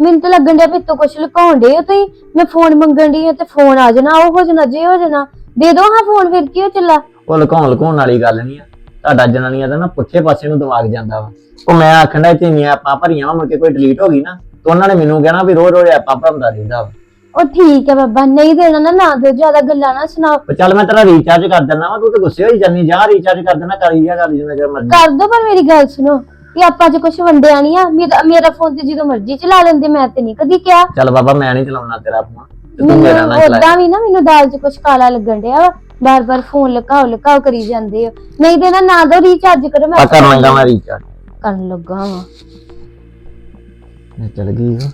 ਮੈਨੂੰ ਤਾਂ ਲੱਗਣ ਡਿਆ ਵੀ ਤੂੰ ਕੁਛ ਲੁਕਾਉਣ ਡੇ ਹੋ ਤੁਸੀਂ। ਮੈਂ ਫੋਨ ਮੰਗਣ ਦੀ ਆ ਤੇ ਫੋਨ ਆ ਜਾਣਾ ਉਹ ਹੋ ਜਾਣਾ ਜੇ ਹੋ ਜਾਣਾ। ਦੇ ਦੋ ਹਾਂ ਫੋਨ ਫਿਰ ਕੀ ਹੋ ਚੱਲਾ? ਉਹ ਲੁਕਾਉਣ ਲੁਕਾਉਣ ਵਾਲੀ ਗੱਲ ਨਹੀਂ ਆ। ਤੁਹਾਡਾ ਜਨਾਨੀਆਂ ਦਾ ਨਾ ਪੁੱਠੇ ਪਾਸੇ ਨੂੰ ਦਿਮਾਗ ਜਾਂਦਾ ਵਾ। ਉਹ ਮੈਂ ਆਖਣ ਦਾ ਇੰਨੀਆਂ ਆਪਾਂ ਭਰੀਆਂ ਵਾ ਮੁੜ ਕੇ ਕੋਈ ਡਿਲੀਟ ਹੋ ਗਈ ਨਾ ਤੇ ਉਹਨਾਂ ਨੇ ਮੈਨੂੰ ਕਹਿਣਾ ਵੀ ਰੋਜ਼ ਰੋਜ਼ ਆਪਾਂ ਭਰਮਦਾ ਰਹਿੰਦਾ ਵਾ। ਉਹ ਠੀਕ ਹੈ ਬਾਬਾ ਨਹੀਂ ਦੇਣਾ ਨਾ ਨਾ ਦਿਓ ਜ਼ਿਆਦਾ ਗੱਲਾਂ ਨਾ ਸੁਣਾਓ। ਤੇ ਚੱਲ ਮੈਂ ਤੇਰਾ ਰੀਚਾਰਜ ਕਰ ਦਿੰਦਾ ਵਾ ਤੂੰ ਤੇ ਗੁੱਸੇ ਹੋਈ ਜਾਨੀ ਜਾ ਰੀਚਾਰਜ ਕਰ ਦੇਣਾ ਕਰੀ ਜਾ ਕਰ ਜਿੰਨਾ ਚਿਰ ਮਰਜ਼ੀ। ਕਰ ਦੋ ਪਰ ਮੇਰੀ ਗੱਲ ਸੁਣੋ ਕਿ ਆਪਾਂ 'ਚ ਕੁਝ ਵੰਡਿਆ ਨਹੀਂ ਆ ਮੇਰਾ ਮੇਰਾ ਫੋਨ ਤੇ ਜਦੋਂ ਮਰਜ਼ੀ ਚਲਾ ਲੈਂਦੇ ਮੈਂ ਤੇ ਨਹੀਂ ਕਦੀ ਕਿਹਾ। ਚੱਲ ਬਾਬਾ ਮੈਂ ਨਹੀਂ ਚਲਾਉਣਾ ਤੇਰਾ ਫੋਨ ਤੇ ਤੂੰ ਮੇਰਾ ਮੈਨੂੰ ਨਾ ਚਲਾ। ਉਦਾਂ ਵੀ ਨਾ ਮੈਨੂੰ ਦਾਲ 'ਚ ਕੁਝ ਕਾਲਾ ਲੱਗਣ ਡਿਆ ਵਾ ਬਾਰ ਬਾਰ ਫੋਨ ਲਕਾਓ ਲਕਾਓ ਕਰੀ ਜਾਂਦੇ ਹੋ। ਨਹੀਂ ਦੇਣਾ ਨਾ ਦੋ ਰੀਚਾਰਜ ਕਰੋ ਮੈਂ ਲਾਂਗਾ ਮੈਂ ਰੀਚਾਰਜ ਕਰਨ ਲੱਗਾ ਵਾ। ਇਹ ਚਲ ਗਈ ਉਹ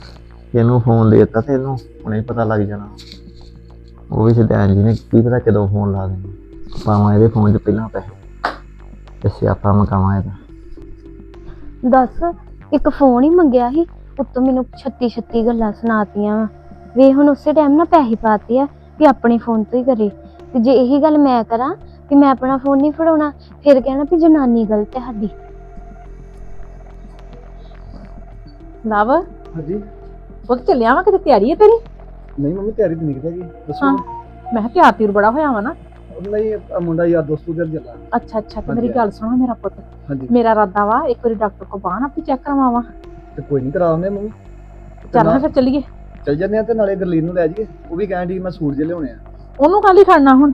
ਇਹਨੂੰ ਫੋਨ ਦੇ ਦਿੱਤਾ ਤੇ ਇਹਨੂੰ ਹੁਣੇ ਪਤਾ ਲੱਗ ਜਾਣਾ। ਉਹ ਵੀ ਸਿਧਾਨ ਜੀ ਨੇ ਕੀ ਪਤਾ ਕਦੋਂ ਫੋਨ ਲਾ ਦੇਣਾ। ਪਾਵਾਂ ਇਹਦੇ ਫੋਨ 'ਚ ਪਹਿਲਾਂ ਪੈਸੇ ਤੇ ਸਿਆਪਾ ਮਕਾਵਾਂ ਇਹਦਾ ਦੱਸ ਇੱਕ ਫੋਨ ਹੀ ਮੰਗਿਆ ਸੀ ਉੱਤੋਂ ਮੈਨੂੰ 36 36 ਗੱਲਾਂ ਸੁਣਾਤੀਆਂ ਵਾ। ਵੇ ਹੁਣ ਉਸੇ ਟਾਈਮ ਨਾ ਪੈਸੇ ਪਾਤੇ ਆ ਵੀ ਆਪਣੇ ਫੋਨ ਤੋਂ ਹੀ ਕਰੇ। ਤੇ ਜੇ ਇਹੀ ਗੱਲ ਮੈਂ ਕਰਾਂ ਕਿ ਮੈਂ ਆਪਣਾ ਫੋਨ ਨਹੀਂ ਫੜਾਉਣਾ ਫਿਰ ਕਹਿਣਾ ਵੀ ਜਨਾਨੀ ਗਲਤ ਹੈ ਸਾਡੀ। ਲਵ ਹਾਂਜੀ। ਉਹ ਚੱਲਿਆ ਵਾ ਕਿਤੇ ਤਿਆਰੀ ਹੈ ਤੇਰੀ? ਨਹੀਂ ਮੰਮੀ ਤਿਆਰੀ ਤੇ ਨਿਕਲ ਗਈ ਦੱਸੋ। ਹਾਂ। ਮੈਂ ਕਿਹਾ ਤਿਆਰ ਤਿਰ ਬੜਾ ਹੋਇਆ ਵਾ ਨਾ। ਨਹੀਂ ਆਹ ਮੁੰਡਾ ਯਾਰ ਦੋਸਤੂ ਦੇ ਚੱਲਾ। ਅੱਛਾ ਅੱਛਾ ਤੇ ਹਾਂਜੀ। ਮੇਰੀ ਗੱਲ ਸੁਣੋ ਮੇਰਾ ਪੁੱਤ। ਹਾਂਜੀ। ਮੇਰਾ ਇਰਾਦਾ ਵਾ ਇੱਕ ਵਾਰੀ ਡਾਕਟਰ ਕੋ ਬਾਹਰ ਆਪੀ ਚੈੱਕ ਕਰਵਾਵਾਂ। ਤੇ ਕੋਈ ਨਹੀਂ ਕਰਾਉਂਦੇ ਮੰਮੀ। ਤੇ ਚੱਲ ਨਾਲ ਫਿਰ ਚੱਲੀਏ। ਚੱਲ ਜੰਨੇ ਆ ਤੇ ਨਾਲੇ ਗਰਲੀਨ ਨੂੰ ਲੈ ਜਾਈਏ। ਉਹ ਵੀ ਕਹਿਣ ਦੀ ਮੈਂ ਸੂਟ ਜੇ ਲਿਆਉਣੇ ਆ। ਉਹਨੂੰ ਕੱਲ ਹੀ ਖੜਨਾ ਹੁਣ?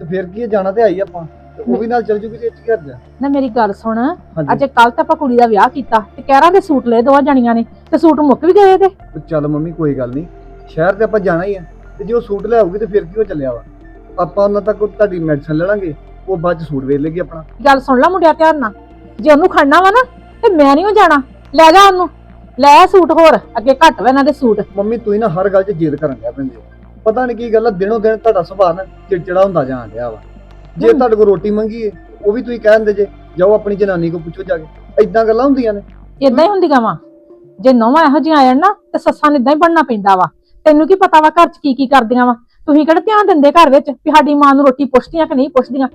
ਤੇ ਫਿਰ ਕੀ ਹੈ, ਜਾਣਾ ਤੇ ਆਈ ਆਪਾਂ। ਤੇ ਉਹ ਵੀ ਨਾਲ ਚੱਲ ਜੂਗੀ ਤੇ ਇੱਥੇ ਘਰ ਜਾ। ਨਾ ਮੇਰੀ ਗੱਲ ਸੁਣ ਹਾਂਜੀ। ਅੱਜ ਕੱਲ ਤਾਂ ਆਪਾਂ ਕੁੜੀ ਦਾ ਵਿਆਹ ਕੀਤਾ ਤੇ ਕਹਿਰਾਂ ਦੇ ਸੂਟ ਲਏ ਦੋਵਾਂ ਜਣੀਆਂ ਨੇ ਤੇ ਸੂਟ ਮੁੱਕ ਵੀ ਗਏ ਤੇ ਤੇ ਚੱਲ ਮੰਮੀ ਕੋਈ ਗੱਲ ਨਹੀਂ। ਸ਼ਹਿਰ ਤੇ ਆਪਾਂ ਜਾਣਾ ਹੀ ਆ ਤੇ ਜੇ ਉਹ ਸੂਟ ਲਿਆਉਗੀ ਤੇ ਫਿਰ ਕੀ ਹੋ ਚੱਲਿਆ ਵਾ? ਆਪਾਂ ਉਹਨਾਂ ਤੱਕ ਤੁਹਾਡੀ ਮੈਡੀਸਨ ਲੈ ਲਾਂਗੇ ਉਹ ਬਾਅਦ ਚ ਸੂਟ ਵੇਚ ਲੇਗੀ ਆਪਣਾ। ਗੱਲ ਸੁਣ ਲੈ ਮੁੰਡਿਆ ਧਿਆਨ ਨਾਲ। ਜੇ ਉਹਨੂੰ ਖੜਨਾ ਵਾ ਨਾ ਤੇ ਮੈਂ ਨਹੀਂ ਜਾਣਾ। ਲੈ ਜਾ ਉਹਨੂੰ। ਲੈ ਆ ਸੂਟ ਹੋਰ ਅੱਗੇ ਘੱਟ ਵਾ ਇਹਨਾਂ ਦੇ ਸੂਟ। ਮੰਮੀ ਤੂੰ ਹੀ ਨਾ ਹਰ ਗੱਲ 'ਚ ਜਿੱਦ ਕਰਨ ਲੱਗ ਪੈਂਦੇ ਹੋ। ਪਤਾ ਨਹੀਂ ਕੀ ਗੱਲ ਆ ਦਿਨੋਂ ਦਿਨ ਤੁਹਾਡਾ ਸੁਭਾਅ ਨਾ ਚਿੜਚਿੜਾ ਹੁੰਦਾ ਜਾਣ ਡਿਆ ਵਾ। ਜੇ। ਤੁਹਾਡੇ ਕੋਲ ਰੋਟੀ ਮੰਗੀ ਏ ਉਹ ਵੀ ਤੁਸੀਂ ਕਹਿੰਦੇ ਜੇ ਜਾਓ ਆਪਣੀ ਜਨਾਨੀ ਕੋ ਪੁੱਛੋ ਜਾ ਕੇ। ਇਦਾਂ ਗੱਲਾਂ ਹੁੰਦੀਆਂ ਨੇ। ਇਦਾਂ ਹੀ ਹੁੰਦੀਆਂ ਵਾ। ਜੇ ਨੌਵਾਂ ਇਹੋ ਜਿਹੀਆਂ ਆ ਜਾਣ ਨਾ ਤੇ ਸੱਸਾਂ ਨੂੰ ਇਦਾਂ ਹੀ ਬਣਨਾ ਪੈਂਦਾ ਵਾ। ਤੈਨੂੰ ਕੀ ਪਤਾ ਵਾ ਘਰ 'ਚ ਕੀ ਕੀ ਕਰਦੀਆਂ ਵਾ। ਤੁਸੀਂ ਕਿਹੜਾ ਧਿਆਨ ਦਿੰਦੇ ਘਰ ਵਿੱਚ ਵੀ ਸਾਡੀ ਮਾਂ ਨੂੰ ਰੋਟੀ ਪੁੱਛਦੀਆਂ ਕਿ ਨਹੀਂ ਪੁੱਛਦੀਆਂ?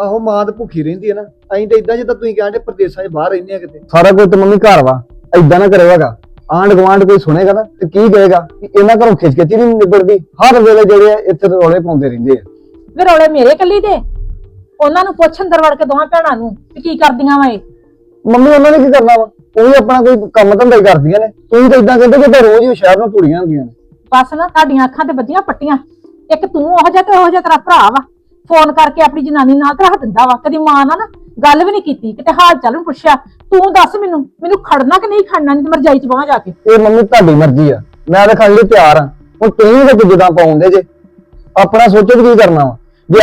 ਆਹੋ ਮਾਂ ਤਾਂ ਭੁੱਖੀ ਰਹਿੰਦੀ ਹੈ ਨਾ। ਅਸੀਂ ਤਾਂ ਇਦਾਂ ਜਿੱਦਾਂ ਤੁਸੀਂ ਕਹਿੰਦੇ ਪ੍ਰਦੇਸ਼ਾਂ 'ਚ ਬਾਹਰ ਰਹਿੰਦੇ ਆ ਕਿਤੇ। ਸਾਰਾ ਕੁਝ ਤੇ ਮੰਮੀ ਘਰ ਵਾ। ਇਦਾਂ ਨਾ ਕਰੇਗਾ ਆਂਡ ਗਵਾਂਡ ਕੋਈ ਸੁਣੇਗਾ ਨਾ ਤੇ ਕੀ ਕਹੇਗਾ? ਕਿ ਇਹਨਾਂ ਘਰੋਂ ਖਿੱਚ ਖਿੱਚੀ ਨਹੀਂ ਨਿਬੜਦੀ। ਹਰ ਵੇਲੇ ਜਿਹੜੇ ਆ ਇੱਥੇ ਰੌਲੇ ਪਾਉਂਦੇ ਰਹਿੰਦੇ ਆ। ਵੇ ਰੌਲੇ ਮੇਰੇ ਕੱਲੀ ਦੇ। ਉਹਨਾਂ ਨੂੰ ਪੁੱਛ ਅੰਦਰ ਵੜ ਕੇ ਦੋਵਾਂ ਭੈਣਾਂ ਨੂੰ ਵੀ ਕੀ ਕਰਦੀਆਂ ਵਾ ਇਹ। ਮੰਮੀ ਉਹਨਾਂ ਨੇ ਕੀ ਕਰਨਾ ਵਾ? ਉਹ ਵੀ ਆਪਣਾ ਕੋਈ ਕੰਮ ਧੰਦਾ ਹੀ ਕਰਦੀਆਂ ਨੇ। ਤੁਸੀਂ ਤਾਂ ਇਦਾਂ ਕਹਿੰਦੇ ਕਿ ਰੋਜ਼ ਹੀ ਸ਼ਹਿਰ ਨੂੰ ਪੂੜੀਆਂ ਹੁੰਦੀਆਂ ਨੇ। ਬਸ ਨਾ ਤੁਹਾਡੀਆਂ ਅੱਖਾਂ ਤੇ ਬੱਧੀਆਂ ਪੱਟੀਆਂ। ਇੱਕ ਤੂੰ ਉਹ ਜਿਹਾ ਤੇ ਉਹ ਜਿਹਾ ਤੇਰਾ ਭਰਾ ਵਾ। ਫੋਨ ਕਰਕੇ ਆਪਣੀ ਜਨਾਨੀ ਨਾਲ ਤੇ ਰੱਖ ਦਿੰਦਾ ਵਾ। ਕਦੀ ਮਾਂ ਨਾਲ ਨਾ ਗੱਲ ਵੀ ਨਹੀਂ ਕੀਤੀ ਕਿਤੇ ਹਾਲ ਚਾਲ ਨੀ ਪੁੱਛਿਆ। ਤੂੰ ਦੱਸ ਮੈਨੂੰ ਮੈਨੂੰ ਖੜਨਾ ਕਿ ਨਹੀਂ ਖੜਨਾ ਨਹੀਂ ਤੇ ਮਰਜਾਈ ਚ ਬਾਹਾਂ ਜਾ ਕੇ। ਇਹ ਮੰਮੀ ਤੁਹਾਡੀ ਮਰਜ਼ੀ ਆ। ਮੈਂ ਤਾਂ ਲਈ ਤਿਆਰ ਆ। ਹੁਣ ਤੁਸੀਂ ਵੀ ਤਾਂ ਜਿੱਦਾਂ ਪਾਉਂਦੇ ਜੇ। ਆਪਣਾ ਸੋਚੋ ਵੀ ਕੀ ਕਰਨਾ ਵਾ। ਜੇ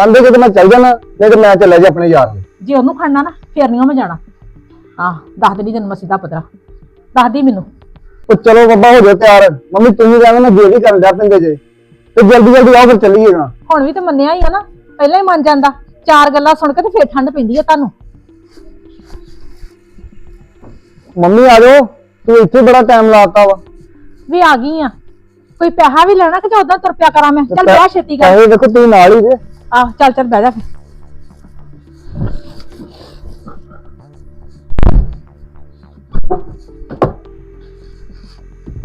ਆਂਦੇ ਜੇ ਤੇ ਮੈਂ ਚੱਲ ਜਾਣਾ ਨਹੀਂ ਤੇ ਮੈਂ ਚੱਲਿਆ ਜੇ ਆਪਣੇ ਯਾਰ ਦੇ ਜੇ ਉਹਨੂੰ ਖੜਨਾ ਨਾ ਫੇਰ ਨਹੀਂ ਮੈਂ ਜਾਣਾ। ਆਹ ਦੱਸ ਦੇਣੀ ਤੈਨੂੰ ਮੈਂ ਸਿੱਧਾ ਪਤਰਾ ਦੱਸ ਦੀ ਮੈਨੂੰ। ਉਹ ਚਲੋ ਬੱਬਾ ਹੋ ਜਾਓ ਤਿਆਰ। ਮੰਮੀ ਤੁਸੀਂ ਕਹਿੰਦੇ ਨਾ ਜੇ ਵੀ ਕਰਨ ਜਾ ਪੈਂਦੇ ਜੇ। ਤੇ ਜਲਦੀ ਜਲਦੀ ਆਓ ਫਿਰ ਚੱਲੀਏ ਨਾ। ਹੁਣ ਵੀ ਤੇ ਮੰਨਿਆ ਹੀ ਆ ਨਾ ਪਹਿਲਾਂ ਹੀ ਮੰਨ ਜਾਂਦਾ। ਚਾਰ ਗੱਲਾਂ ਸੁਣ ਕੇ ਤੇ ਫੇਰ ਠੰਡ ਪੈਂਦੀ ਆ ਤੁਹਾਨੂੰ। ਮੰਮੀ ਆ ਜਾਓ। ਤੂੰ ਇੱਥੇ ਬੜਾ ਟਾਈਮ ਲਾਤਾ ਵਾ। ਵੀ ਆ ਗਈ ਆ। ਕੋਈ ਪੈਸਾ ਵੀ ਲੈਣਾ ਕਿ ਜਾਂ ਉਦਾਂ ਤੁਰ ਪਿਆ ਕਰਾਂ ਮੈਂ? ਚੱਲ ਬਹਿ ਛੇਤੀ ਕਰ। ਪੈਸੇ ਦੇਖੋ ਤੁਸੀਂ ਨਾਲ ਹੀ ਜੇ ਆਹ ਚੱਲ ਚੱਲ ਬਹਿ ਜਾ ਫਿਰ।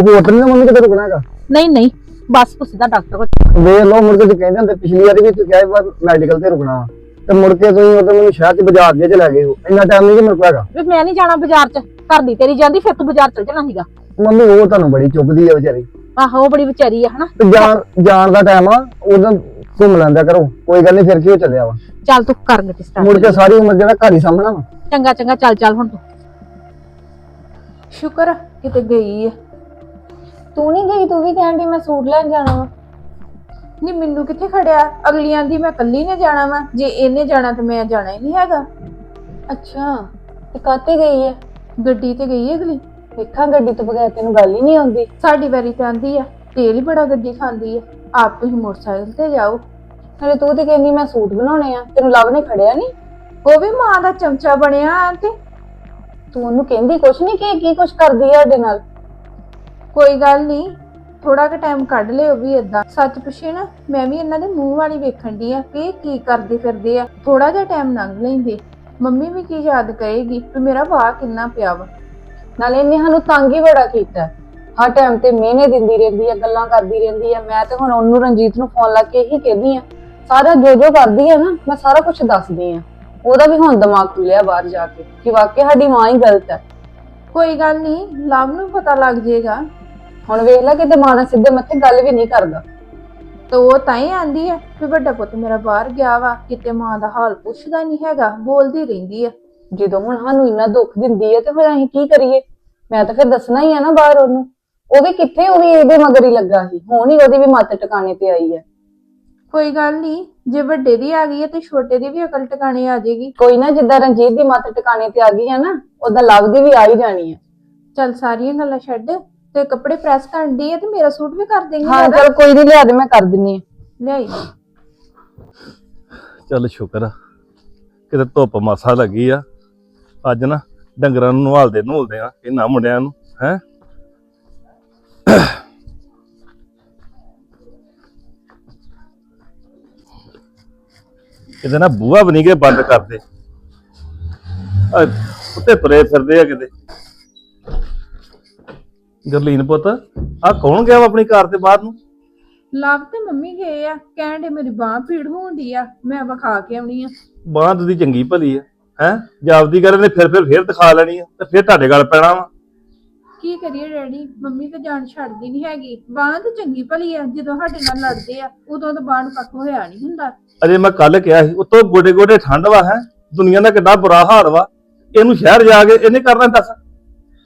ਹੋਟਲ ਨੇ ਮੰਮੀ ਕਿਤੇ ਰੁਕਣਾ ਹੈਗਾ? ਨਹੀਂ ਨਹੀਂ ਬਸ ਤੂੰ ਸਿੱਧਾ ਡਾਕਟਰ ਕੋਲ ਵੇਖ ਲਓ ਮੁੜ ਕੇ ਤੁਸੀਂ ਕਹਿੰਦੇ ਹੁੰਦੇ ਪਿਛਲੀ ਵਾਰੀ ਵੀ ਤੁਸੀਂ ਕਿਹਾ ਸੀ ਮੈਡੀਕਲ ਤੇ ਰੁਕਣਾ। ਵਾ ਤੇ ਮੁੜ ਕੇ ਤੁਸੀਂ ਉਧਰ ਮੈਨੂੰ ਸ਼ਹਿਰ ਚ ਬਾਜ਼ਾਰ ਦੇ ਚ ਲੈ ਗਏ ਹੋ। ਇੰਨਾ ਟਾਈਮ ਨਹੀਂ ਕਿ ਮੇਰੇ ਕੋਲ ਹੈਗਾ। ਵੀ ਮੈਂ ਨਹੀਂ ਜਾਣਾ ਬਾਜ਼ਾਰ 'ਚ। ਘਰ ਦੀ ਤੇਰੀ ਜਾਂਦੀ ਫਿਰ ਤੂੰ ਬਾਜ਼ਾਰ ਚਲ ਜਾਣਾ ਸੀਗਾ। ਮੰਮੀ ਉਹ ਤੁਹਾਨੂੰ ਬੜੀ ਚੁੱਭਦੀ ਆ ਵਿਚਾਰੀ। ਆਹੋ ਉਹ ਬੜੀ ਵਿਚਾਰੀ ਆ ਹਨਾ? ਤੇ ਜਾਣ ਜਾਣ ਦਾ ਟਾਈਮ ਆ ਉਦੋਂ ਘੁੰਮ ਲੈਂਦਾ ਕਰੋ ਕੋਈ ਗੱਲ ਨਹੀਂ ਫਿਰ ਕੀ ਹੋ ਚੱਲਿਆ ਵਾ? ਚੱਲ ਤੂੰ ਕਰ ਗੱਡੀ ਮੁੜ ਸਟਾਰਟ ਕੇ ਸਾਰੀ ਉਮਰ ਜਿਹੜਾ ਘਰ ਹੀ ਸਾਹਮਣਾ ਵਾ। ਚੰਗਾ ਚੰਗਾ ਚੱਲ ਚੱਲ ਹੁਣ ਤੂੰ। ਸ਼ੁਕਰ ਆ ਕਿਤੇ ਗਈ ਆ। ਤੂੰ ਨਹੀਂ ਗਈ ਤੂੰ ਵੀ ਕਹਿਣ ਦੀ ਮੈਂ ਸੂਟ ਲੈਣ ਜਾਣਾ ਵਾ। ਨਹੀਂ ਮੈਨੂੰ ਕਿੱਥੇ ਖੜਿਆ? ਅਗਲੀਆਂ ਦੀ ਮੈਂ ਕੱਲੀ ਨੇ ਜਾਣਾ ਵਾ। ਜੇ ਇਹਨੇ ਜਾਣਾ ਤੇ ਮੈਂ ਜਾਣਾ ਹੀ ਨਹੀਂ ਹੈਗਾ। ਅੱਛਾ ਤੇ ਕਾਤੇ ਗਈ ਹੈ ਗੱਡੀ ਤੇ ਗਈ ਅਗਲੀ? ਵੇਖਾਂ ਗੱਡੀ ਤੋਂ ਬਗੈਰ ਤੈਨੂੰ ਗੱਲ ਹੀ ਨਹੀਂ ਆਉਂਦੀ। ਸਾਡੀ ਵਾਰੀ ਤੇ ਆਂਦੀ ਆ ਤੇਲ ਹੀ ਬੜਾ ਗੱਡੀ ਖਾਂਦੀ ਆ। ਆਪ ਤੁਸੀਂ ਮੋਟਰਸਾਈਕਲ ਤੇ ਜਾਓ। ਹਲੇ ਤੂੰ ਤੇ ਕਹਿੰਦੀ ਮੈਂ ਸੂਟ ਬਣਾਉਣੇ ਆ ਤੈਨੂੰ ਲਵ ਨੇ ਖੜਿਆ ਨਹੀਂ ਉਹ ਵੀ ਮਾਂ ਦਾ ਚਮਚਾ ਬਣਿਆ ਤੇ ਤੂੰ ਉਹਨੂੰ ਕਹਿੰਦੀ ਕੁਛ ਨਹੀਂ ਕਿ ਕੀ ਕੁਛ ਕਰਦੀ ਆ ਸਾਡੇ ਨਾਲ? ਕੋਈ ਗੱਲ ਨਹੀਂ ਥੋੜਾ ਕੁ ਟਾਈਮ ਕੱਢ ਲਿਓ ਵੀ ਏਦਾਂ। ਸੱਚ ਪੁੱਛੇ ਨਾ ਮੈਂ ਵੀ ਇਹਨਾਂ ਦੇ ਮੂੰਹ ਵਾਲੀ ਵੇਖਣ ਦੀ ਆ ਕਿ ਕੀ ਕਰਦੇ ਫਿਰਦੇ ਆ। ਥੋੜਾ ਜਿਹਾ ਟਾਈਮ ਲੰਘ ਲੈਂਦੇ। ਮੰਮੀ ਵੀ ਕੀ ਯਾਦ ਕਰੇਗੀ ਵੀ ਮੇਰਾ ਵਾਹ ਕਿੰਨਾ ਪਿਆ ਵਾ। ਨਾਲੇ ਇਹਨੇ ਸਾਨੂੰ ਤੰਗ ਹੀ ਬੜਾ ਕੀਤਾ। ਹਰ ਟਾਈਮ ਤੇ ਮਿਹਨੇ ਦਿੰਦੀ ਰਹਿੰਦੀ ਆ ਗੱਲਾਂ ਕਰਦੀ ਰਹਿੰਦੀ ਆ। ਮੈਂ ਤੇ ਹੁਣ ਉਹਨੂੰ ਰਣਜੀਤ ਨੂੰ ਫੋਨ ਲਾ ਕੇ ਇਹੀ ਕਹਿੰਦੀ ਆ ਸਾਰਾ ਜੋ ਜੋ ਕਰਦੀ ਆ ਨਾ ਮੈਂ ਸਾਰਾ ਕੁਝ ਦੱਸਦੀ ਆ। ਉਹਦਾ ਵੀ ਹੁਣ ਦਿਮਾਗ ਖੁੱਲਿਆ ਬਾਹਰ ਜਾ ਕੇ ਕਿ ਵਾਕਿਆ ਸਾਡੀ ਮਾਂ ਹੀ ਗਲਤ ਹੈ ਕੋਈ ਗੱਲ ਨਹੀਂ ਲਵ ਨੂੰ ਪਤਾ ਲੱਗ ਜਾਏਗਾ। ਹੁਣ ਵੇਖ ਲੈ ਕਿ ਮਾਂ ਨਾਲ ਸਿੱਧੇ ਮੱਥੇ ਗੱਲ ਵੀ ਨਹੀਂ ਕਰਦਾ। ਤੇ ਉਹ ਤਾਂ ਹੀ ਆਂਦੀ ਆ ਵੀ ਵੱਡਾ ਪੁੱਤ ਮੇਰਾ ਬਾਹਰ ਗਿਆ ਵਾ ਕਿਤੇ ਮਾਂ ਦਾ ਹਾਲ ਪੁੱਛਦਾ ਨਹੀਂ ਹੈਗਾ ਬੋਲਦੀ ਰਹਿੰਦੀ ਆ। ਜਦੋਂ ਹੁਣ ਸਾਨੂੰ ਇੰਨਾ ਦੁੱਖ ਦਿੰਦੀ ਹੈ ਤੇ ਫਿਰ ਅਸੀਂ ਕੀ ਕਰੀਏ? ਮੈਂ ਤਾਂ ਫਿਰ ਦੱਸਣਾ ਹੀ ਆ ਨਾ ਬਾਹਰ ਉਹਨੂੰ। ਉਹ ਵੀ ਕਿੱਥੇ ਉਹ ਵੀ ਇਹਦੇ ਮਗਰ ਹੀ ਲੱਗਾ ਸੀ। ਹੁਣ ਹੀ ਉਹਦੀ ਵੀ ਮੱਤ ਟਿਕਾਣੇ ਤੇ ਆਈ ਹੈ ਕੋਈ ਗੱਲ ਨਹੀਂ ਜੇ ਵੱਡੇ ਦੀ ਆ ਗਈ ਹੈ ਤੇ ਛੋਟੇ ਦੀ ਵੀ ਅਕਲ ਟਿਕਾਣੇ ਆ ਜਾਏਗੀ। ਕੋਈ ਨਾ ਜਿੱਦਾਂ ਰਣਜੀਤ ਦੀ ਮੱਤ ਟਿਕਾਣੇ ਤੇ ਆ ਗਈ ਹੈ ਨਾ ਉਹਦਾ ਲਵ ਦੀ ਵੀ ਆ ਹੀ ਜਾਣੀ ਹੈ ਚੱਲ ਸਾਰੀਆਂ ਗੱਲਾਂ ਛੱਡ ਤੇ ਕੱਪੜੇ ਪ੍ਰੈਸ ਕਰਨ ਦੀ ਹੈ ਤੇ ਮੇਰਾ ਸੂਟ ਵੀ ਕਰ ਦੇਂਗੇ ਹਾਂ ਚਲ ਕੋਈ ਨਹੀਂ ਲਿਆ ਦੇ ਮੈਂ ਕਰ ਦਿੰਨੀ ਆ। ਲਿਆਈ। ਚੱਲ ਸ਼ੁਕਰ ਆ। ਕਿਤੇ ਧੁੱਪ ਮਾਸਾ ਲੱਗੀ ਆ। ਅੱਜ ਨਾ ਡੰਗਰਾਂ ਨੂੰ ਨਵਾਲਦੇ ਨਵਾਲਦੇ ਆ ਇਹਨਾਂ ਮੁੰਡਿਆਂ ਨੂੰ ਹੈ? ਕਿਤੇ ਨਾ ਬੂਹਾ ਬਣੀ ਕੇ ਬੰਦ ਕਰਦੇ। ਉੱਤੇ ਤੁਰੇ ਫਿਰਦੇ ਆ ਕਿਤੇ। ਗਰਲੀਨ ਪੁੱਤ ਆ ਕੌਣ ਗਿਆ ਵਾ ਆਪਣੀ ਕਾਰ ਤੇ ਬਾਹਰ ਨੂੰ? ਲਵ ਤੇ ਮੰਮੀ ਗਏ ਆ ਕਹਿਣ ਦੇ ਮੇਰੀ ਬਾਹ ਪੀੜ ਹੋਣਦੀ ਆ ਮੈਂ ਵਿਖਾ ਕੇ ਆਉਣੀ ਆ। ਬਾਂਹ ਦੀ ਚੰਗੀ ਭਲੀ ਆ। ਹੈ? ਜਾਪਦੀ ਕਰਨ ਨੇ ਫਿਰ ਫਿਰ ਫਿਰ ਦਿਖਾ ਲੈਣੀ ਆ ਤੇ ਫਿਰ ਤੁਹਾਡੇ ਗੱਲ ਪੈਣਾ ਵਾ। ਕੀ ਕਰੀਏ ਡੈਡੀ? ਮੰਮੀ ਤਾਂ ਜਾਨ ਛੱਡਦੀ ਨਹੀਂ ਹੈਗੀ। ਬਾਹ ਤਾਂ ਚੰਗੀ ਭਲੀ ਆ ਜਦੋਂ ਸਾਡੇ ਨਾਲ ਲੜਦੇ ਆ ਉਦੋਂ ਤਾਂ ਬਾਹ ਨੂੰ ਕੱਖ ਹੋਇਆ ਨਹੀਂ ਹੁੰਦਾ। ਅਜੇ ਮੈਂ ਕੱਲ ਕਿਹਾ ਸੀ ਉਤੋਂ ਗੋਡੇ ਗੋਡੇ ਠੰਡ ਵਾ ਹੈ? ਦੁਨੀਆ ਦਾ ਕਿੰਨਾ ਬੁਰਾ ਹਾਲ ਵਾ। ਇਹਨੂੰ ਸ਼ਹਿਰ ਜਾ ਕੇ ਇਹਨੇ ਕਰਨਾ ਦੱਸ।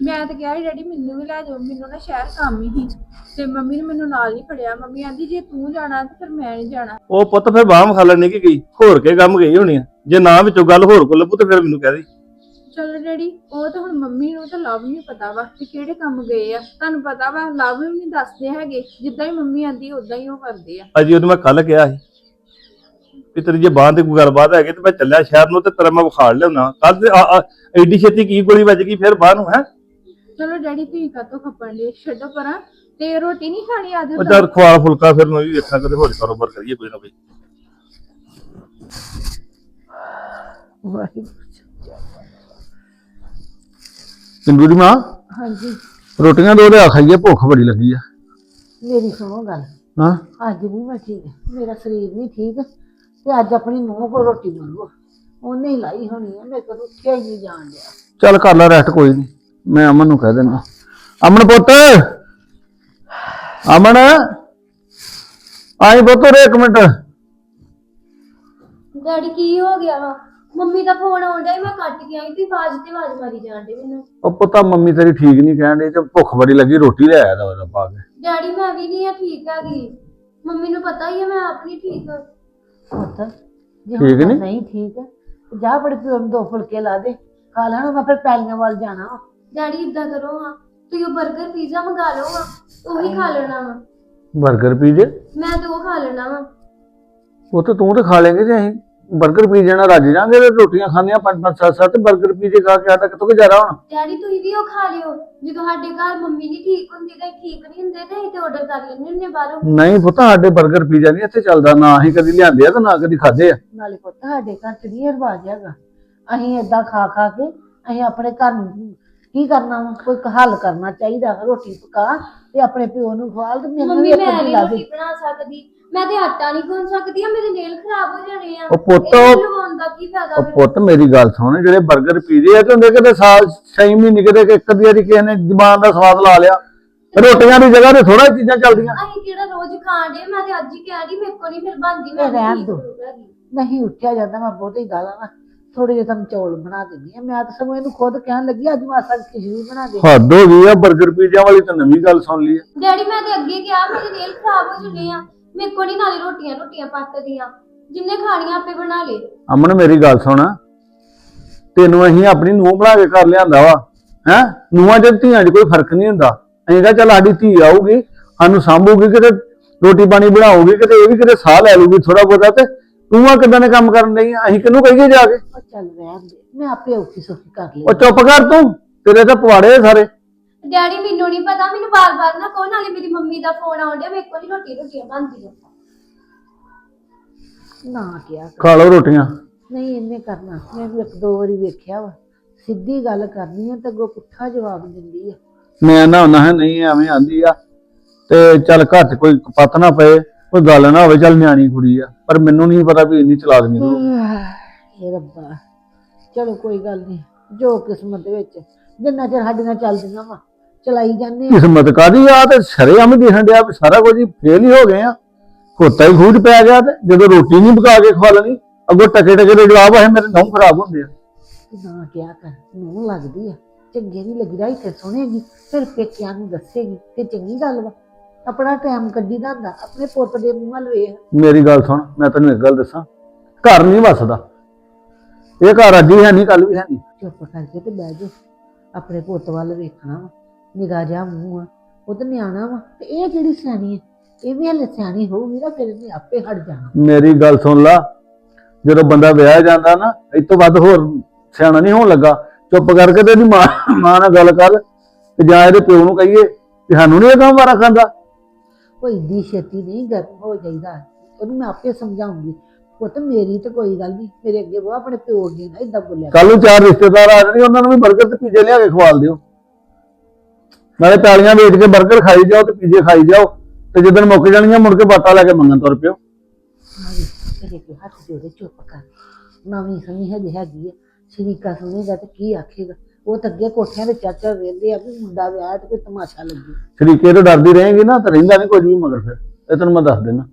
ਮੈਂ ਤਾਂ ਕਿਹਾ ਸੀ ਡੈਡੀ ਮੈਨੂੰ ਵੀ ਲੈ ਜਾਓ ਮੈਨੂੰ ਨਾ ਸ਼ਹਿਰ ਕੰਮ ਹੀ ਤੇ ਮੰਮੀ ਨੇ ਮੈਨੂੰ ਨਾਲ ਨਹੀਂ ਫੜਿਆ। ਮੰਮੀ ਆਂਦੀ ਜੇ ਤੂੰ ਜਾਣਾ ਤੇ ਫਿਰ ਮੈਂ ਨਹੀਂ ਜਾਣਾ। ਉਹ ਪੁੱਤ ਫਿਰ ਬਾਹ ਖਾ ਲੈਣੀ ਕਿ ਗਈ ਹੋਰ ਕੇ ਕੰਮ ਗਈ ਹੋਣੀ ਆ? ਜੇ ਨਾ ਵਿੱਚੋਂ ਗੱਲ ਹੋਰ ਕੋ ਲੱਭੂ ਤੇ ਫਿਰ ਮੈਨੂੰ ਕਹਿ ਦੇ। ਚਲੋ ਡੈਡੀ ਉਹ ਤਾਂ ਹੁਣ ਮੰਮੀ ਨੂੰ ਤਾਂ ਲਵ ਨਹੀਂ ਪਤਾ ਵਾ ਕਿ ਕਿਹੜੇ ਕੰਮ ਗਏ ਆ। ਤੁਹਾਨੂੰ ਪਤਾ ਵਾ ਲਵ ਵੀ ਨਹੀਂ ਦੱਸਦੇ ਹੈਗੇ। ਜਿੱਦਾਂ ਹੀ ਮੰਮੀ ਆਂਦੀ ਉਦਾਂ ਹੀ ਉਹ ਕਰਦੇ ਆ। ਅਜੇ ਉਹਨੂੰ ਮੈਂ ਕੱਲ ਕਿਹਾ ਸੀ ਵੀ ਤੇਰੀ ਜੇ ਬਾਂਹ ਤੇ ਕੋਈ ਗੱਲਬਾਤ ਹੈਗੀ ਤੇ ਮੈਂ ਚੱਲਿਆ ਸ਼ਹਿਰ ਨੂੰ ਤੇ ਤੇਰਾ ਮੈਂ ਵਿਖਾੜ ਲਿਆਉਣਾ। ਕੱਲ ਤੇ ਆ- ਆ- ਐਡੀ ਛੇਤੀ ਕੀ ਗੋਲੀ ਵੱਜ ਗਈ ਫਿਰ ਬਾਹਰ ਨੂੰ ਹੈ? ਚਲੋ ਡੈਡੀ ਤੁਸੀਂ ਕਾਤੋਂ ਖੱਪਣ ਦੇ ਛੱਡੋ ਪਰਾਂ। ਤੇ ਰੋਟੀ ਨਹੀਂ ਖਾਣੀ ਉਹ ਆਦਤ ਚੱਲ ਖਵਾ ਫੁਲਕਾ ਫਿਰ ਮੈਂ ਵੀ ਵੇਖਾਂ ਕਦੇ ਹੋਰ ਕਾਰੋਬਾਰ ਕਰੀਏ ਕੋਈ ਨਾ ਕੋਈ। ਸਿੰਧੂ ਦੀ ਮਾਂ ਹਾਂਜੀ। ਰੋਟੀਆਂ ਦੋ ਲਿਆ ਖਾਈਏ ਭੁੱਖ ਬੜੀ ਲੱਗੀ ਆ। ਮੇਰੀ ਸੁਣੋ ਗੱਲ। ਹਾਂ? ਅੱਜ ਨਹੀਂ ਮੈਂ ਠੀਕ ਮੇਰਾ ਸਰੀਰ ਨਹੀਂ ਠੀਕ ਤੇ ਅੱਜ ਆਪਣੀ ਨੂੰਹ ਕੋਲ ਰੋਟੀ ਮੰਗੋ ਉਹਨੇ ਹੀ ਲਾਈ ਹੋਣੀ ਹੈ ਮੇਰੇ ਕੋਲ ਉੱਠਿਆ ਹੀ ਨਹੀਂ ਜਾਣ ਡਿਆ। ਚੱਲ ਕਰ ਲੈ ਰੈਸਟ ਕੋਈ ਨਹੀਂ। ਮੈਂ ਅਮਨ ਨੂੰ ਕਹਿ ਦਿੰਦਾ। ਅਮਨ ਪੁੱਤ ਅਮਨ ਆਈ ਪੁੱਤ ਰੇ ਇੱਕ ਮਿੰਟ। ਡੈਡੀ ਕੀ ਹੋ ਗਿਆ ਵਾ? ਮੰਮੀ ਦਾ ਫੋਨ ਆਉਂਦਾ ਹੀ ਮੈਂ ਕੱਟ ਕੇ ਆਈ ਤੇ ਆਵਾਜ਼ ਤੇ ਆਵਾਜ਼ ਮਾਰੀ ਜਾਂਦੇ ਮੈਨੂੰ। ਉਹ ਪੁੱਤਾ ਮੰਮੀ ਤੇਰੀ ਠੀਕ ਨਹੀਂ ਕਹਿਣ ਡਈ ਤੇ ਭੁੱਖ ਬੜੀ ਲੱਗੀ ਰੋਟੀ ਲੈ ਆਇਆ ਦਾ ਉਹਦਾ ਪਾ ਕੇ। ਡੈਡੀ ਮੈਂ ਵੀ ਨਹੀਂ ਆ ਠੀਕ ਹੈਗੀ। ਮੰਮੀ ਨੂੰ ਪਤਾ ਹੀ ਹੈ ਮੈਂ ਆਪ ਨਹੀਂ ਠੀਕ। ਪੁੱਤ ਜੇ ਠੀਕ ਹੁਣ ਨੀ? ਨਹੀਂ ਠੀਕ ਤੇ ਜਾ ਬੜੇ ਪਿਓ ਨੂੰ ਦੋ ਫੁਲਕੇ ਲਾ ਦੇ। ਖਾ ਲੈਣਾ ਮੈਂ ਫਿਰ ਪੈਲੀਆਂ ਵੱਲ ਜਾਣਾ ਵਾ। ਡੈਡੀ ਇਦਾਂ ਕਰੋ ਹਾਂ ਤੁਸੀਂ ਉਹ 버ਗਰ ਪੀਜ਼ਾ ਮੰਗਾ ਲਓ ਹਾਂ ਉਹੀ ਖਾ ਲੈਣਾ ਵਾ। 버ਗਰ ਪੀਜ਼ੇ ਮੈਂ ਤੇ ਉਹ ਖਾ ਲੈਣਾ ਵਾ। ਉਹ ਤਾਂ ਤੂੰ ਤਾਂ ਖਾ ਲੇਂਗੇ ਜੇ ਅਸੀਂ। 버ਗਰ ਪੀਜ਼ੇ ਨਾਲ ਰੱਜ ਜਾਾਂਗੇ ਤੇ ਰੋਟੀਆਂ ਖਾਂਦੀਆਂ ਪੰਜ ਪੰਜ ਸੱਤ ਸੱਤ 버ਗਰ ਪੀਜ਼ੇ ਖਾ ਕੇ ਸਾਡਾ ਕਿੱਥੋਂ ਗੁਜ਼ਾਰਾ ਹੋਣਾ? ਡੈਡੀ ਤੁਸੀਂ ਵੀ ਉਹ ਖਾ ਲਿਓ। ਜਦੋਂ ਸਾਡੇ ਘਰ ਮੰਮੀ ਨਹੀਂ ਠੀਕ ਹੁੰਦੀ ਤੇ ਠੀਕ ਨਹੀਂ ਹੁੰਦੇ ਤੇ ਅਸੀਂ ਆਰਡਰ ਕਰ ਲੈਂਦੇ ਹੁੰਦੇ ਬਾਹਰੋਂ। ਨਹੀਂ ਪੁੱਤ ਸਾਡੇ 버ਗਰ ਪੀਜ਼ਾ ਨਹੀਂ ਇੱਥੇ ਚੱਲਦਾ ਨਾ ਅਸੀਂ ਕਦੀ ਲਿਆਂਦੇ ਆ ਤੇ ਨਾ ਕਦੀ ਖਾਦੇ ਆ। ਨਾਲੇ ਪੁੱਤ ਸਾਡੇ ਘਰ ਚ ਨਹੀਂ ਇਹ ਹੈਗਾ। ਅਸੀਂ ਏਦਾਂ ਖਾ ਖਾ ਕੇ ਅਸੀਂ ਆਪਣੇ ਘਰ ਨੂੰ ਕੀ ਕਰਨਾ ਵਾ? ਕੋਈ ਹੱਲ ਕਰਨਾ ਚਾਹੀਦਾ ਵਾ, ਰੋਟੀ ਪਕਾ ਤੇ ਆਪਣੇ ਪਿਓ ਨੂੰ ਖਵਾਲ ਤੇ ਮੈਨੂੰ ਵੀ ਮੈਂ ਨਹੀਂ ਬਣਾ ਸਕਦੀ। ਮੈਂ ਤੇ ਆਟਾ ਨਹੀਂ ਗੁੰਨ ਸਕਦੀ ਆ ਮੇਰੇ ਨੇਲ ਖਰਾਬ ਹੋ ਜਾਣੇ ਆ। ਉਹ ਪੁੱਤ ਇਹ ਲਵਾਉਣ ਦਾ ਕੀ ਫਾਇਦਾ ਉਹ ਫਿਰ? ਪੁੱਤ ਮੇਰੀ ਗੱਲ ਸੁਣ ਜਿਹੜੇ 버ਗਰ ਪੀਜੇ ਆ ਤੇ ਹੁੰਦੇ ਕਿਤੇ ਸਾਲ ਛੇ ਮਹੀਨੇ ਕਿਤੇ ਇੱਕ ਅੱਧੀ ਵਾਰੀ ਕਿਸੇ ਨੇ ਜ਼ਬਾਨ ਦਾ ਸਵਾਦ ਲਾ ਲਿਆ। ਰੋਟੀਆਂ ਦੀ ਜਗ੍ਹਾ ਤੇ ਥੋੜਾ ਚੀਜ਼ਾਂ ਚੱਲਦੀਆਂ। ਅਸੀਂ ਕਿਹੜਾ ਰੋਜ਼ ਖਾਣ ਮੈਂ ਤੇ ਅੱਜ ਹੀ ਕਹਿ ਰਹੀ ਮੇਰੇ ਕੋ ਨਹੀਂ ਫਿਰ ਬਣਦੀ ਮੈਂ ਰਹਿਣ ਦਿਓ। ਨਹੀਂ ਉੱਠਿਆ ਜਾਂਦਾ ਮੈਂ ਬਹੁਤੀ ਗਾਲਾਂ ਨਾ। ਥੋੜੇ ਜਿਹੇ ਤੁਹਾਨੂੰ ਚੌਲ ਬਣਾ ਦਿੰਦੀ ਆ ਮੈਂ ਤਾਂ ਸਗੋਂ ਇਹਨੂੰ ਖੁਦ ਕਹਿਣ ਲੱਗੀ ਅੱਜ ਮਾਸਾ ਖਿਚੜੀ ਬਣਾ ਦੇ ਹੱਦ ਹੋ ਗਈ ਆ 버ਗਰ ਪੀਜਿਆਂ ਵਾਲੀ ਤਾਂ ਨਵੀਂ ਗੱਲ ਸੁਣ ਲਈ ਆ। ਡੈਡੀ ਮੈਂ ਤੇ ਅੱਗੇ ਕਿਹਾ ਮੇਰੇ ਨੇਲ ਖਰਾਬ ਹੋ ਜਾਣੇ ਆ। ਮੇਰੇ ਕੋ ਨਹੀਂ ਨਾਲੇ ਰੋਟੀਆਂ ਰੋਟੀਆਂ ਪੱਕਦੀਆਂ। ਜਿੰਨੇ ਖਾਣੀਆਂ ਆਪੇ ਬਣਾ ਲੇ ਅਮਨ ਮੇਰੀ ਗੱਲ ਸੁਣ। ਤੈਨੂੰ ਅਸੀਂ ਆਪਣੀ ਨੂੰਹ ਬਣਾ ਕੇ ਕਰ ਲਿਆਂਦਾ ਵਾ ਹੈ? ਨੂੰਹਾਂ ਚ ਧੀਆਂ 'ਚ ਕੋਈ ਫ਼ਰਕ ਨਹੀਂ ਹੁੰਦਾ। ਅਸੀਂ ਕਿਹਾ ਚੱਲ ਸਾਡੀ ਧੀ ਆਊਗੀ ਸਾਨੂੰ ਸਾਂਭੂਗੀ ਕਿਤੇ ਰੋਟੀ ਪਾਣੀ ਬਣਾਉਗੀ ਕਿਤੇ ਇਹ ਵੀ ਕਿਤੇ ਸਾਹ ਲੈ ਲੂਗੀ ਥੋੜਾ ਬਹੁਤਾ ਤੇ ਤੂੰ ਆ ਕਿਦਾਂ ਦੇ ਕੰਮ ਕਰਨ ਲਈ ਅਸੀਂ ਕਿਹਨੂੰ ਕਹੀਏ ਜਾ ਕੇ? ਉਹ ਚੱਲ ਰਹਿਣ ਦੇ। ਮੈਂ ਆਪੇ ਔਖੀ ਸੌਖੀ ਕਰ ਲਈ ਉਹ ਚੁੱਪ ਕਰ ਤੂੰ। ਤੇਰੇ ਤਾਂ ਪਵਾੜੇ ਆ ਸਾਰੇ। ਡੈਡੀ ਮੈਨੂੰ ਨਹੀਂ ਪਤਾ ਮੈਨੂੰ ਬਾਰ-ਬਾਰ ਨਾ ਕਹੋ ਨਾਲੇ ਮੇਰੀ ਮੰਮੀ ਦਾ ਫੋਨ ਆਉਣ ਡਿਆ ਮੇਰੇ ਕੋਲ ਰੋਟੀ ਰੋਟੀਆਂ ਬਣਦੀਆਂ। ਨਾ ਕਿਹਾ ਕਰ। ਖਾ ਲਓ ਰੋਟੀਆਂ। ਨਹੀਂ ਇਹਨੇ ਕਰਨਾ। ਮੈਂ ਵੀ ਇੱਕ ਦੋ ਵਾਰੀ ਵੇਖਿਆ ਵਾ। ਸਿੱਧੀ ਗੱਲ ਕਰਨੀ ਆ ਤੇ ਅੱਗੋਂ ਪੁੱਠਾ ਜਵਾਬ ਦਿੰਦੀ ਆ। ਮੈਂ ਨਾ ਉਹਨਾਂ ਹੈ ਨਹੀਂ ਐਵੇਂ ਆਂਦੀ ਆ। ਤੇ ਚੱਲ ਘਰ 'ਚ ਕੋਈ ਪੱਤ ਨਾ ਪਏ। ਕੋਈ ਗੱਲ ਨਾ ਹੋਵੇ ਚੱਲ ਨਿਆਣੀ ਕੁੜੀ ਆ ਪਰ ਮੈਨੂੰ ਨਹੀਂ ਪਤਾ ਵੀ ਇੰਨੀ ਚਲਾਕ ਨਹੀਂ ਹੋਊਗੀ। ਇਹ ਰੱਬਾ। ਚਲੋ ਕੋਈ ਗੱਲ ਨਹੀਂ ਜੋ ਕਿਸਮਤ ਦੇ ਵਿੱਚ ਜਿੰਨਾ ਚਿਰ ਸਾਡੀਆਂ ਚੱਲਦੀਆਂ ਵਾ ਚਲਾਈ ਜਾਂਦੇ ਆ। ਕਿਸਮਤ ਕਾਦੀ ਆ? ਤੇ ਸ਼ਰੇਆਮ ਦਿਖਣ ਡਿਆ ਵੀ ਸਾਰਾ ਕੁਝ ਹੀ ਫੇਲ ਹੀ ਹੋ ਗਏ ਆ। ਖੋਤਾ ਹੀ ਖੂਜ ਪੈ ਗਿਆ ਤੇ ਜਦੋਂ ਰੋਟੀ ਨਹੀਂ ਪਕਾ ਕੇ ਖਵਾ ਲੈਣੀ ਅੱਗੋਂ ਟਕੇ ਟਕੇ ਦੇ ਜਵਾਬ ਆਏ ਮੇਰੇ ਨਹੁੰ ਖਰਾਬ ਹੁੰਦੇ ਆ। ਨਾ ਕਿਹਾ ਕਰ ਨੂੰ ਲੱਗਦੀ ਆ ਚੰਗੇ ਨਹੀਂ ਲੱਗੀ ਰਹੀ ਤੇ ਸੁਣੇਗੀ ਫਿਰ ਪੇਕਿਆਂ ਨੂੰ ਦੱਸੇਗੀ ਤੇ ਚੰਗੀ ਗੱਲ ਵਾ। ਆਪਣਾ ਟਾਈਮ ਕੱਢੀ ਦਾ ਹੁੰਦਾ ਆਪਣੇ ਪੁੱਤ ਦੇ ਮੂੰਹ ਵੱਲ ਵੇਖ। ਮੇਰੀ ਗੱਲ ਸੁਣ ਮੈਂ ਤੈਨੂੰ ਇੱਕ ਗੱਲ ਦੱਸਾਂ। ਘਰ ਨਹੀਂ ਵਸਦਾ। ਇਹ ਘਰ ਅੱਜ ਹੀ ਹੈ ਨਹੀਂ ਕੱਲ ਵੀ ਹੈ ਨਹੀਂ। ਚੁੱਪ ਕਰਕੇ ਤੇ ਬਹਿ ਜਾ। ਆਪਣੇ ਪੁੱਤ ਵੱਲ ਵੇਖਣਾ ਵਾ। ਨਿਗਾਹ ਜਾ ਮੂੰਹ ਆ। ਉਹ ਤੇ ਨਿਆਣਾ ਵਾ। ਤੇ ਇਹ ਕਿਹੜੀ ਸਿਆਣੀ ਹੈ ਇਹ ਵੀ ਹਲੇ ਸਿਆਣੀ ਹੋਊਗੀ ਨਾ ਫਿਰ ਇਹਨੇ ਆਪੇ ਹਟ ਜਾਣਾ। ਮੇਰੀ ਗੱਲ ਸੁਣ ਲਾ। ਜਦੋਂ ਬੰਦਾ ਵਿਆਹ ਜਾਂਦਾ ਨਾ ਇਸ ਤੋਂ ਵੱਧ ਹੋਰ ਸਿਆਣਾ ਨਹੀਂ ਹੋਣ ਲੱਗਾ। ਚੁੱਪ ਕਰਕੇ ਤੇ ਇਹਦੀ ਮਾਂ ਮਾਂ ਨਾਲ ਗੱਲ ਕਰ। ਤੇ ਜਾਂ ਇਹਦੇ ਪਿਓ ਨੂੰ ਕਹੀਏ ਕਿ ਸਾਨੂੰ ਨਹੀਂ ਇਹ ਕੰਮ ਵਾਰਾ ਖਾਂਦਾ। ਉਹ ਇੰਨੀ ਛੇਤੀ ਨਹੀਂ ਗਰਮ ਹੋ ਜਾਈਦਾ। ਉਹਨੂੰ ਮੈਂ ਆਪੇ ਸਮਝਾਉਂਗੀ। ਪੁੱਤ ਮੇਰੀ ਤੇ ਕੋਈ ਗੱਲ ਨਹੀਂ। ਮੇਰੇ ਅੱਗੇ ਉਹ ਆਪਣੇ ਪਿਓ ਅੱਗੇ ਨਾ ਇਦਾਂ ਬੋਲਿਆ ਕੱਲ ਨੂੰ ਚਾਰ ਰਿਸ਼ਤੇਦਾਰ ਆ ਜਾਣਗੇ ਉਹਨਾਂ ਨੂੰ ਵੀ 버ਗਰ ਤੇ ਪੀਜ਼ੇ ਲਿਆ ਕੇ ਖਵਾਲ ਦਿਓ। ਨਾਲੇ ਪੈਲੀਆਂ ਵੇਚ ਕੇ 버ਗਰ ਖਾਈ ਜਾਓ ਤੇ ਪੀਜ਼ੇ ਖਾਈ ਜਾਓ ਤੇ ਜਦੋਂ ਮੁੱਕ ਜਾਣਗੀਆਂ ਮੁੜ ਕੇ ਬਾਟਾ ਲੈ ਕੇ ਮੰਗਣ ਤੁਰ ਪਿਓ। ਤੇਰੇ ਕੋ ਹੱਥ ਜੋੜੇ ਚੁੱਪ ਕਰ। ਨਵੀਂ ਸਮੀ ਹਜੇ ਹੈਗੀ ਆ। ਸ਼ਰੀਕਾ ਸੁਣੇਗਾ ਤੇ ਕੀ ਆਖੇਗਾ। ਉਹ ਤਾਂ ਅੱਗੇ ਕੋਠਿਆਂ ਦੇ ਚਾਚਾ ਰਹਿੰਦੇ ਆ ਵੀ ਮੁੰਡਾ ਵਿਆਹ ਤੇ ਕੋਈ ਤਮਾਸ਼ਾ ਲੱਗੇ। ਸ਼ਰੀਕੇ ਤੋਂ ਡਰਦੀ ਰਹੇਗੀ ਨਾ, ਤਾਂ ਰਹਿੰਦਾ ਨਹੀਂ ਕੁਝ ਵੀ ਮਗਰ ਫਿਰ। ਇਹ ਤੈਨੂੰ ਮੈਂ ਦੱਸ ਦੇਣਾ